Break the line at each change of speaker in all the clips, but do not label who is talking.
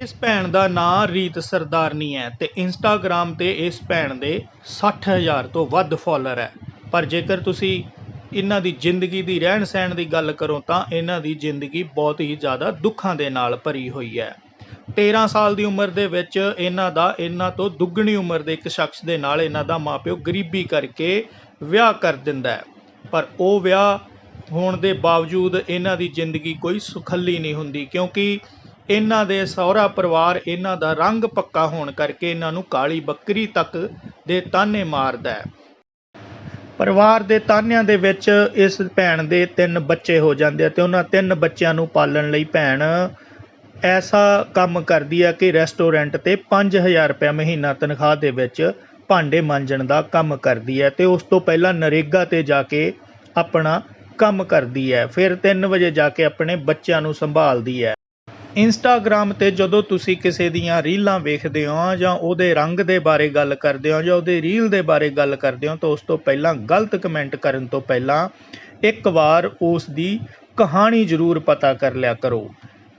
ਇਸ ਭੈਣ ਦਾ ਨਾਂ ਰੀਤ ਸਰਦਾਰਨੀ ਹੈ ਤੇ ਇੰਸਟਾਗ੍ਰam ਤੇ ਇਸ ਭੈਣ ਦੇ 60000 ਤੋਂ ਵੱਧ ਫਾਲੋਅਰ ਹੈ। ਪਰ ਜੇਕਰ ਤੁਸੀਂ ਇਹਨਾਂ ਦੀ ਜ਼ਿੰਦਗੀ ਦੀ ਰਹਿਣ ਸਹਿਣ ਦੀ ਗੱਲ ਕਰੋ ਤਾਂ ਇਹਨਾਂ ਦੀ ਜ਼ਿੰਦਗੀ ਬਹੁਤ ਹੀ ਜ਼ਿਆਦਾ ਦੁੱਖਾਂ ਦੇ ਨਾਲ ਭਰੀ ਹੋਈ ਹੈ। 13 ਸਾਲ ਦੀ ਉਮਰ ਦੇ ਵਿੱਚ ਇਹਨਾਂ ਦਾ, ਇਹਨਾਂ ਤੋਂ ਦੁੱਗਣੀ ਉਮਰ ਦੇ ਇੱਕ ਸ਼ਖਸ ਦੇ ਨਾਲ ਇਹਨਾਂ ਦਾ ਮਾਪਿਓ ਗਰੀਬੀ ਕਰਕੇ ਵਿਆਹ ਕਰ ਦਿੰਦਾ ਹੈ। ਪਰ ਉਹ ਵਿਆਹ ਹੋਣ ਦੇ ਬਾਵਜੂਦ ਇਹਨਾਂ ਦੀ ਜ਼ਿੰਦਗੀ ਕੋਈ ਸੁਖੱਲੀ ਨਹੀਂ ਹੁੰਦੀ ਕਿਉਂਕਿ ਇਹਨਾਂ ਦੇ ਸਹੁਰਾ ਪਰਿਵਾਰ ਇਹਨਾਂ ਦਾ ਰੰਗ ਪੱਕਾ ਹੋਣ ਕਰਕੇ ਇਹਨਾਂ ਨੂੰ ਕਾਲੀ ਬੱਕਰੀ ਤੱਕ ਦੇ ਤਾਨੇ ਮਾਰਦਾ ਹੈ। ਪਰਿਵਾਰ ਦੇ ਤਾਨਿਆਂ ਦੇ ਵਿੱਚ ਇਸ ਭੈਣ ਦੇ ਤਿੰਨ ਬੱਚੇ ਹੋ ਜਾਂਦੇ ਆ ਤੇ ਉਹਨਾਂ ਤਿੰਨ ਬੱਚਿਆਂ ਨੂੰ ਪਾਲਣ ਲਈ ਭੈਣ ਐਸਾ ਕੰਮ ਕਰਦੀ ਹੈ ਕਿ ਰੈਸਟੋਰੈਂਟ ਤੇ 5000 ਰੁਪਏ ਮਹੀਨਾ ਤਨਖਾਹ ਦੇ ਵਿੱਚ ਭਾਂਡੇ ਮਾਂਜਣ ਦਾ ਕੰਮ ਕਰਦੀ ਹੈ ਤੇ ਉਸ ਤੋਂ ਪਹਿਲਾਂ ਨਰੇਗਾ ਤੇ ਜਾ ਕੇ ਆਪਣਾ ਕੰਮ ਕਰਦੀ ਹੈ। ਫਿਰ 3 ਵਜੇ ਜਾ ਕੇ ਆਪਣੇ ਬੱਚਿਆਂ ਨੂੰ ਸੰਭਾਲਦੀ ਹੈ। ਇੰਸਟਾਗ੍ਰਾਮ ਤੇ ਜਦੋਂ ਤੁਸੀਂ ਕਿਸੇ ਦੀਆਂ ਰੀਲਾਂ ਵੇਖਦੇ ਹੋ ਜਾਂ ਉਹਦੇ ਰੰਗ ਦੇ ਬਾਰੇ ਗੱਲ ਕਰਦੇ ਹੋ ਜਾਂ ਉਹਦੇ ਰੀਲ ਦੇ ਬਾਰੇ ਗੱਲ ਕਰਦੇ ਹੋ ਤਾਂ ਉਸ ਤੋਂ ਪਹਿਲਾਂ ਗਲਤ ਕਮੈਂਟ ਕਰਨ ਤੋਂ ਪਹਿਲਾਂ ਇੱਕ ਵਾਰ ਉਸ ਦੀ ਕਹਾਣੀ ਜ਼ਰੂਰ ਪਤਾ ਕਰ ਲਿਆ ਕਰੋ।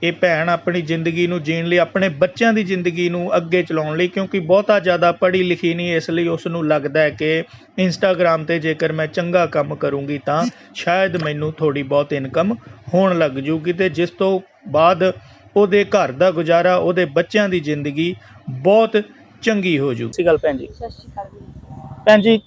ਇਹ ਭੈਣ ਆਪਣੀ ਜ਼ਿੰਦਗੀ ਨੂੰ ਜੀਣ ਲਈ, ਆਪਣੇ ਬੱਚਿਆਂ ਦੀ ਜ਼ਿੰਦਗੀ ਨੂੰ ਅੱਗੇ ਚਲਾਉਣ ਲਈ ਕਿਉਂਕਿ ਬਹੁਤਾ ਜ਼ਿਆਦਾ ਪੜ੍ਹੀ ਲਿਖੀ ਨਹੀਂ, ਇਸ ਲਈ ਉਸ ਨੂੰ ਲੱਗਦਾ ਹੈ ਕਿ ਇੰਸਟਾਗ੍ਰam ਤੇ ਜੇਕਰ ਮੈਂ ਚੰਗਾ ਕੰਮ ਕਰੂੰਗੀ ਤਾਂ ਸ਼ਾਇਦ ਮੈਨੂੰ ਥੋੜੀ ਬਹੁਤ ਇਨਕਮ ਹੋਣ ਲੱਗ ਜੂਗੀ ਤੇ ਜਿਸ ਤੋਂ ਬਾਅਦ ਉਹਦੇ ਘਰ ਦਾ ਗੁਜ਼ਾਰਾ ਉਹਦੇ ਬੱਚਿਆਂ ਦੀ ਜ਼ਿੰਦਗੀ ਬਹੁਤ ਚੰਗੀ ਹੋ ਜੂ। ਸਹੀ ਗੱਲ ਭੈਣ ਜੀ।
ਸਤਿ ਸ਼੍ਰੀ ਅਕਾਲ ਜੀ।
ਭੈਣ ਜੀ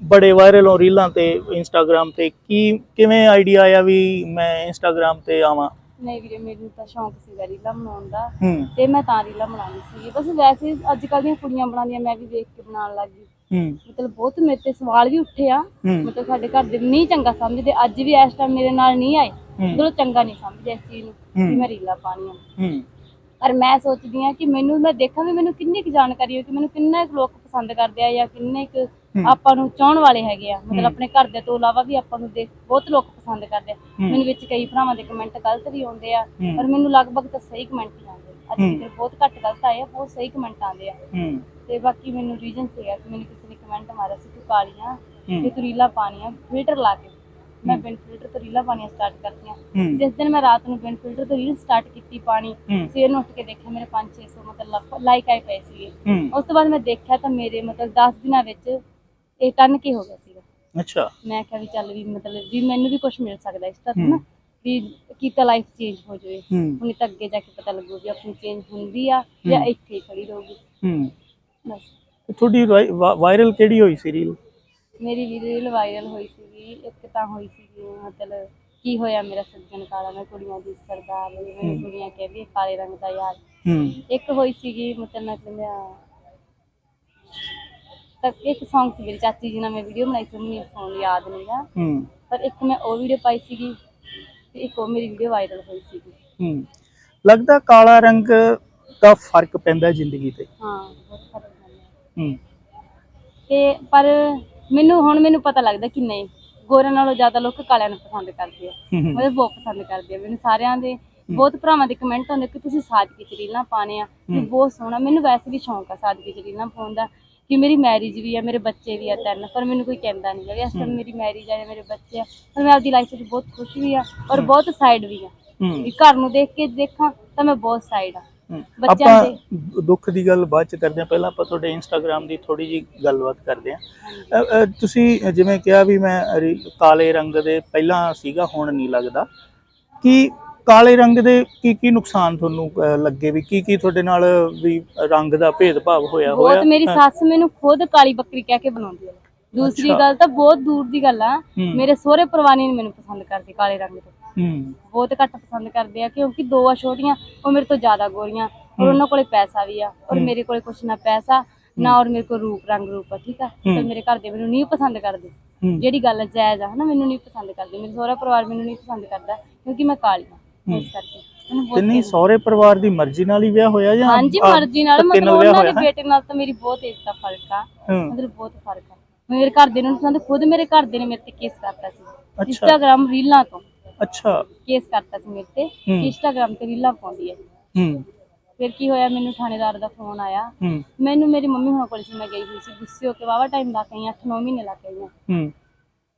ਬੜੇ ਵਾਇਰਲ ਹੋ ਰੀਲਾਂ ਤੇ ਇੰਸਟਾਗ੍ਰam ਤੇ ਕੀ ਕਿਵੇਂ ਆਈਡੀਆ ਆਇਆ ਵੀ ਮੈਂ ਇੰਸਟਾਗ੍ਰam ਤੇ ਆਵਾਂ?
ਨਹੀਂ ਵੀਰੇ ਮੈਨੂੰ ਤਾਂ ਸ਼ੌਂਕ ਸੀਗਾ ਰੀਲਾਂ ਬਣਾਉਣ ਦਾ।
ਹੂੰ।
ਤੇ ਮੈਂ ਤਾਂ ਰੀਲਾਂ ਬਣਾਉਣੀ ਸੀ ਬਸ ਵੈਸੇ ਅੱਜ ਕੱਲ੍ਹ ਦੀਆਂ ਕੁੜੀਆਂ ਬਣਾਉਂਦੀਆਂ ਮੈਂ ਵੀ ਵੇਖ ਕੇ ਬਣਾਉਣ ਲੱਗ ਗਈ।
ਹੂੰ।
ਮਤਲਬ ਬਹੁਤ ਮੇਰੇ ਤੇ ਸਵਾਲ ਵੀ ਉੱਠੇ ਆ। ਮਤਲਬ ਸਾਡੇ ਘਰ ਦੇ ਨਹੀਂ ਚੰਗਾ ਸਮਝਦੇ। ਅੱਜ ਵੀ ਇਸ ਟਾਈਮ ਮੇਰੇ ਨਾਲ ਨਹੀਂ ਆਏ। ਮਤਲਬ ਚੰਗਾ ਨਹੀਂ ਸਮਝਦੇ ਇਸ ਚੀਜ਼ ਨੂੰ। ਕਿ ਮੈਂ ਰੀਲਾਂ ਪਾਣੀਆਂ
ਹੂੰ।
ਪਰ ਮੈਂ ਸੋਚਦੀ ਆ ਕਿ ਮੈਨੂੰ ਮੈਂ ਦੇਖਾਂ ਵੀ ਮੈਨੂੰ ਕਿੰਨੀ ਕੁ ਜਾਣਕਾਰੀ ਹੋ ਕਿ ਮੈਨੂੰ ਕਿੰਨੇ ਕੁ ਲੋਕ ਪਸੰਦ ਕਰਦੇ ਆ ਜਾਂ ਕਿੰਨੇ ਕੁ। ਆਪਾਂ ਨੂੰ ਚਾਹਣ ਵਾਲੇ ਹੈਗੇ ਆ। ਮਤਲਬ ਆਪਣੇ ਘਰ ਦੇ ਤੋਂ ਇਲਾਵਾ ਵੀ ਆਪਾਂ ਨੂੰ ਦੇਖ ਬਹੁਤ ਲੋਕ ਪਸੰਦ ਕਰਦੇ ਆ। ਮੈਨੂੰ ਵਿੱਚ ਕਈ ਭਰਾਵਾਂ ਦੇ ਕਮੈਂਟ ਗਲਤ ਵੀ ਆਉਂਦੇ ਆ। ਪਰ ਮੈਨੂੰ ਲਗਭਗ ਤਾਂ ਸਹੀ ਕਮੈਂਟ ਹੀ ਆਉਂਦੇ ਆ। ਅੱਜ। ਤੱਕ ਬਹੁਤ ਘੱਟ ਗਲਤ ਆਏ ਆ ਬਹੁਤ ਸਹੀ ਕਮੈਂਟ ਆਉਂਦੇ ਆ ਤੇ ਬਾਕੀ ਮੈਨੂੰ ਰੀਜਨ ਸੀਗਾ ਕਿ ਮੈਨੂੰ ਕਿਸੇ ਨੇ ਕਮੈਂਟ ਮਾਰਿਆ ਸੀ ਤੂੰ ਕਾਲੀਆਂ। ਤੇ ਤੂੰ ਰੀਲਾਂ ਪਾਣੀਆਂ ਫਿਲਟਰ ਲਾ ਕੇ ਮੈਂ। ਬਿਨ ਫਿਲਟਰ ਤੋਂ ਰੀਲਾਂ ਪਾਣੀਆਂ ਸਟਾਰਟ ਕਰਤੀਆਂ ਜਿਸ ਦਿਨ ਮੈਂ ਰਾਤ ਨੂੰ ਬਿਨ ਫਿਲਟਰ ਤੋਂ ਰੀਲ ਸਟਾਰਟ ਕੀਤੀ ਪਾਣੀ। ਸਵੇਰ ਨੂੰ ਉੱਠ ਕੇ ਦੇਖਿਆ ਮੇਰੇ 5-600 ਮਤਲਬ ਲਾਈਕ ਆਏ ਪਏ ਸੀਗੇ ਉਸ ਤੋਂ ਬਾਅਦ ਮੈਂ ਦੇਖਿਆ ਤਾਂ ਮੇਰੇ ਮਤਲਬ 10 ਦਿਨਾਂ ਵਿੱਚ ਇਹ ਟਨ ਕੀ ਹੋ ਗਿਆ ਸੀਗਾ।
ਅੱਛਾ।
ਮੈਂ ਕਿਹਾ ਵੀ ਚੱਲ ਵੀ ਮਤਲਬ ਵੀ ਮੈਨੂੰ ਵੀ ਕੁਝ ਮਿਲ ਸਕਦਾ ਇਸ ਤਰ੍ਹਾਂ। ਨਾ ਵੀ ਕੀਤਾ ਲਾਈਫ ਚੇਂਜ ਹੋ ਜਾਵੇ। ਹੁਣ ਤਾਂ ਅੱਗੇ ਜਾ ਕੇ ਪਤਾ ਲੱਗੂ ਵੀ ਆਪਣੀ ਚੇਂਜ ਹੁੰਦੀ ਆ ਜਾਂ। ਇੱਥੇ ਹੀ ਖੜੀ ਰਹੂਗੀ।
ਹੂੰ।
ਬਸ।
ਤੁਹਾਡੀ ਵਾਇਰਲ ਕਿਹੜੀ ਹੋਈ ਸੀ ਰੀਲ
ਮੇਰੀ ਵੀ ਰੀਲ ਵਾਇਰਲ ਹੋਈ ਸੀਗੀ ਇੱਕ ਤਾਂ ਹੋਈ ਸੀਗੀ ਮਤਲਬ ਕੀ ਹੋਇਆ ਮੇਰਾ ਸੱਜਣ ਕਾਲਾ ਮੈਂ ਕੁੜੀਆਂ ਦੀ ਸਰਦਾਰ
ਹੂੰ।
ਕੁੜੀਆਂ ਕਹਿੰਦੀ ਕਾਲੇ ਰੰਗ ਦਾ ਯਾਰ।
ਹੂੰ।
ਇੱਕ ਹੋਈ ਸੀਗੀ ਮਤਲਬ ਮੈਂ ਤਾਂ ਇੱਕ Song ਸੀ ਮੇਰੀ ਚਾਚੀ ਜੀ ਨਾਲ ਮੈਂ ਵੀਡੀਓ ਬਣਾਈ ਸੀ ਮੈਨੂੰ ਸੌਣ ਯਾਦ ਨਹੀਂਗਾ
ਹੂੰ।
ਪਰ ਇੱਕ ਮੈਂ ਉਹ ਵੀਡੀਓ ਪਾਈ ਸੀਗੀ ਤੇ ਇੱਕ ਉਹ ਮੇਰੀ ਵੀਡੀਓ ਵਾਇਰਲ ਹੋਈ ਸੀਗੀ।
ਹੂੰ। ਲੱਗਦਾ ਕਾਲਾ ਰੰਗ ਦਾ ਫ਼ਰਕ ਪੈਂਦਾ ਜ਼ਿੰਦਗੀ ਤੇ।
ਹਾਂ ਬਹੁਤ ਫ਼ਰਕ ਪੈਂਦਾ।
ਹੂੰ।
ਤੇ ਪਰ ਮੈਨੂੰ ਹੁਣ ਮੈਨੂੰ ਪਤਾ ਲੱਗਦਾ ਕਿ ਨਹੀਂ ਗੋਰਿਆਂ ਨਾਲੋਂ ਜ਼ਿਆਦਾ ਲੋਕ ਕਾਲਿਆਂ ਨੂੰ ਪਸੰਦ ਕਰਦੇ ਆ।
ਹੂੰ ਹੂੰ।
ਮਤਲਬ ਬਹੁਤ ਪਸੰਦ ਕਰਦੇ ਆ। ਮੈਨੂੰ ਸਾਰਿਆਂ ਦੇ ਬਹੁਤ ਭਰਾਵਾਂ ਦੇ ਕਮੈਂਟ ਆਉਂਦੇ ਕਿ ਤੁਸੀਂ ਸਾਦਗੀ ਚ ਰੀਲਾਂ ਪਾਣੇ ਆ
ਹੂੰ।
ਬਹੁਤ ਸੋਹਣਾ ਮੈਨੂੰ ਵੈਸੇ ਵੀ ਸ਼ੌਂਕ ਆ ਸਾਦਗੀ ਚ ਰੀਲਾਂ ਪਾਉਣ ਦਾ। ਕਿ ਮੇਰੀ ਮੈਰਿਜ ਵੀ ਆ ਮੇਰੇ ਬੱਚੇ ਵੀ ਆ ਤਿੰਨ ਪਰ ਮੈਨੂੰ ਕੋਈ ਕਹਿੰਦਾ ਨਹੀਂ ਹੈਗਾ। ਇਸ ਟਾਈਮ
ਹੂੰ।
ਮੇਰੀ ਮੈਰਿਜ ਆ ਜਾਂ ਮੇਰੇ ਬੱਚੇ ਆ ਪਰ ਮੈਂ ਆਪਦੀ ਲਾਈਫ ਵਿੱਚ ਬਹੁਤ ਖੁਸ਼ ਵੀ ਆ ਔਰ ਬਹੁਤ ਸਾਈਡ ਵੀ ਆ।
ਹੂੰ।
ਵੀ ਘਰ ਨੂੰ ਦੇਖ ਕੇ ਦੇਖਾਂ ਤਾਂ ਮੈਂ ਬਹੁਤ ਸਾਈਡ ਆ।
ਹੂੰ।
ਬੱਚਿਆਂ
ਆਪਾਂ
ਦੇ-
ਦੁੱਖ ਦੀ ਗੱਲ ਬਾਅਦ ਚ ਕਰਦੇ ਹਾਂ। ਪਹਿਲਾਂ ਆਪਾਂ ਤੁਹਾਡੇ ਇੰਸਟਾਗ੍ਰam ਦੀ ਥੋੜੀ ਜੀ ਗੱਲਬਾਤ ਕਰਦੇ ਹਾਂ। ਅ, ਤੁਸੀਂ ਜਿਵੇਂ ਕਿਹਾ ਵੀ ਮੈਂ ਕਾਲੇ ਰੰਗ ਦੇ ਪਹਿਲਾਂ ਸੀਗਾ ਹੁਣ ਨਹੀਂ ਲੱਗਦਾ। ਕੀ ਕਾਲੇ ਰੰਗ ਦੇ ਕੀ ਕੀ ਨੁਕਸਾਨ ਤੁਹਾਨੂੰ ਲੱਗੇ ਵੀ? ਕੀ ਕੀ ਤੁਹਾਡੇ ਨਾਲ ਵੀ ਰੰਗ ਦਾ ਭੇਦਭਾਵ ਹੋਇਆ ਹੋਇਆ?
ਬਹੁਤ ਮੇਰੀ ਸੱਸ ਮੈਨੂੰ ਖੁਦ ਕਾਲੀ ਬੱਕਰੀ ਕਹਿ ਕੇ ਬਣਾਉਂਦੀ ਹੈ। ਦੂਸਰੀ
ਅੱਛਾ।
ਗੱਲ ਤਾਂ ਬਹੁਤ ਦੂਰ ਦੀ ਗੱਲ ਆ।
ਹੂੰ।
ਮੇਰੇ ਸਹੁਰੇ ਪਰਿਵਾਰ ਨਹੀਂ ਮੈਨੂੰ ਪਸੰਦ ਕਰਦੇ ਕਾਲੇ ਰੰਗ ਤੋਂ।
ਹੂੰ।
ਬਹੁਤ ਘੱਟ ਪਸੰਦ ਕਰਦੇ ਆ ਕਿਉਂਕਿ ਦੋ ਆ ਛੋਟੀਆਂ ਉਹ ਮੇਰੇ ਤੋਂ ਜ਼ਿਆਦਾ ਗੋਰੀਆਂ ਔਰ ਉਹਨਾਂ ਕੋਲੇ ਪੈਸਾ ਵੀ ਆ ਔਰ
ਹੂੰ।
ਮੇਰੇ ਕੋਲੇ ਕੁਛ ਨਾ ਪੈਸਾ ਨਾ ਔਰ ਮੇਰੇ ਕੋਲ ਰੂਪ ਰੰਗ ਰੂਪ ਆ ਠੀਕ ਆ?
ਹੂੰ।
ਤੇ ਮੇਰੇ ਘਰ ਦੇ ਮੈਨੂੰ ਨਹੀਂ ਪਸੰਦ ਕਰਦੇ।
ਹੂੰ।
ਜਿਹੜੀ ਗੱਲ ਜਾਇਜ਼ ਆ ਹਨਾ? ਮੈਨੂੰ ਨਹੀਂ ਪਸੰਦ ਕਰਦੇ। ਮੇਰੇ ਸਹੁਰਾ ਪਰਿਵਾਰ ਮੈਨੂੰ ਨਹੀਂ ਪਸੰਦ ਕਰਦਾ ਕਿਉਂਕਿ ਮੈਂ ਕਾਲੀ ਆ। ਇਸ ਕਰਕੇ। ਮੈਨੂੰ ਬਹੁਤ
ਤੇ ਨਹੀਂ ਸਹੁਰੇ ਪਰਿਵਾਰ ਦੀ ਮਰਜ਼ੀ ਨਾਲ ਹੀ ਵਿਆਹ ਹੋਇਆ ਜਾਂ
ਹਾਂਜੀ ਮਰਜ਼ੀ ਨਾਲ
ਧੱਕੇ
ਮਤਲਬ
ਵਿਆਹ
ਉਹਨਾਂ ਦੇ
ਹੋਇਆ?
ਬੇਟੇ ਨਾਲ ਤਾਂ ਮੇਰੀ ਬਹੁਤ ਏਜ ਦਾ ਫ਼ਰਕ ਆ।
ਹੂੰ।
ਮਤਲਬ ਬਹੁਤ ਫ਼ਰਕ ਆ। ਮੇਰੇ ਘਰ ਦੇ ਨੂੰ ਪਸੰਦ ਖੁਦ ਮੇਰੇ ਘਰ ਦੇ ਨੇ ਮੇਰੇ ਤੇ ਕੇਸ ਕਰਤਾ ਸੀ। ਇੰਸਟਾਗ੍ਰam ਰੀਲਾਂ ਤੋਂ
ਅੱਛਾ।
ਕੇਸ ਕਰਤਾ ਸੀ ਮੇਰੇ ਤੇ।
ਹੂੰ।
ਇੰਸਟਾਗ੍ਰam ਤੇ ਰੀਲਾਂ ਪਾਉਂਦੀ ਹੈ।
ਹੂੰ।
ਫਿਰ ਕੀ ਹੋਇਆ ਮੈਨੂੰ ਥਾਣੇਦਾਰ ਦਾ ਫੋਨ ਆਇਆ।
ਹੂੰ।
ਮੈਨੂੰ ਮੇਰੀ ਮੰਮੀ ਹੁਣਾਂ ਕੋਲ ਸੀ ਮੈਂ ਗਈ ਹੋਈ ਸੀ। ਗੁੱਸੇ ਹੋ ਕੇ ਵਾਵਾ ਟਾਈਮ ਲਾ ਕੇ ਆਈ 8-9 ਮਹੀਨੇ ਲਾ ਕੇ ਆਈ ਹਾਂ
ਹੂੰ।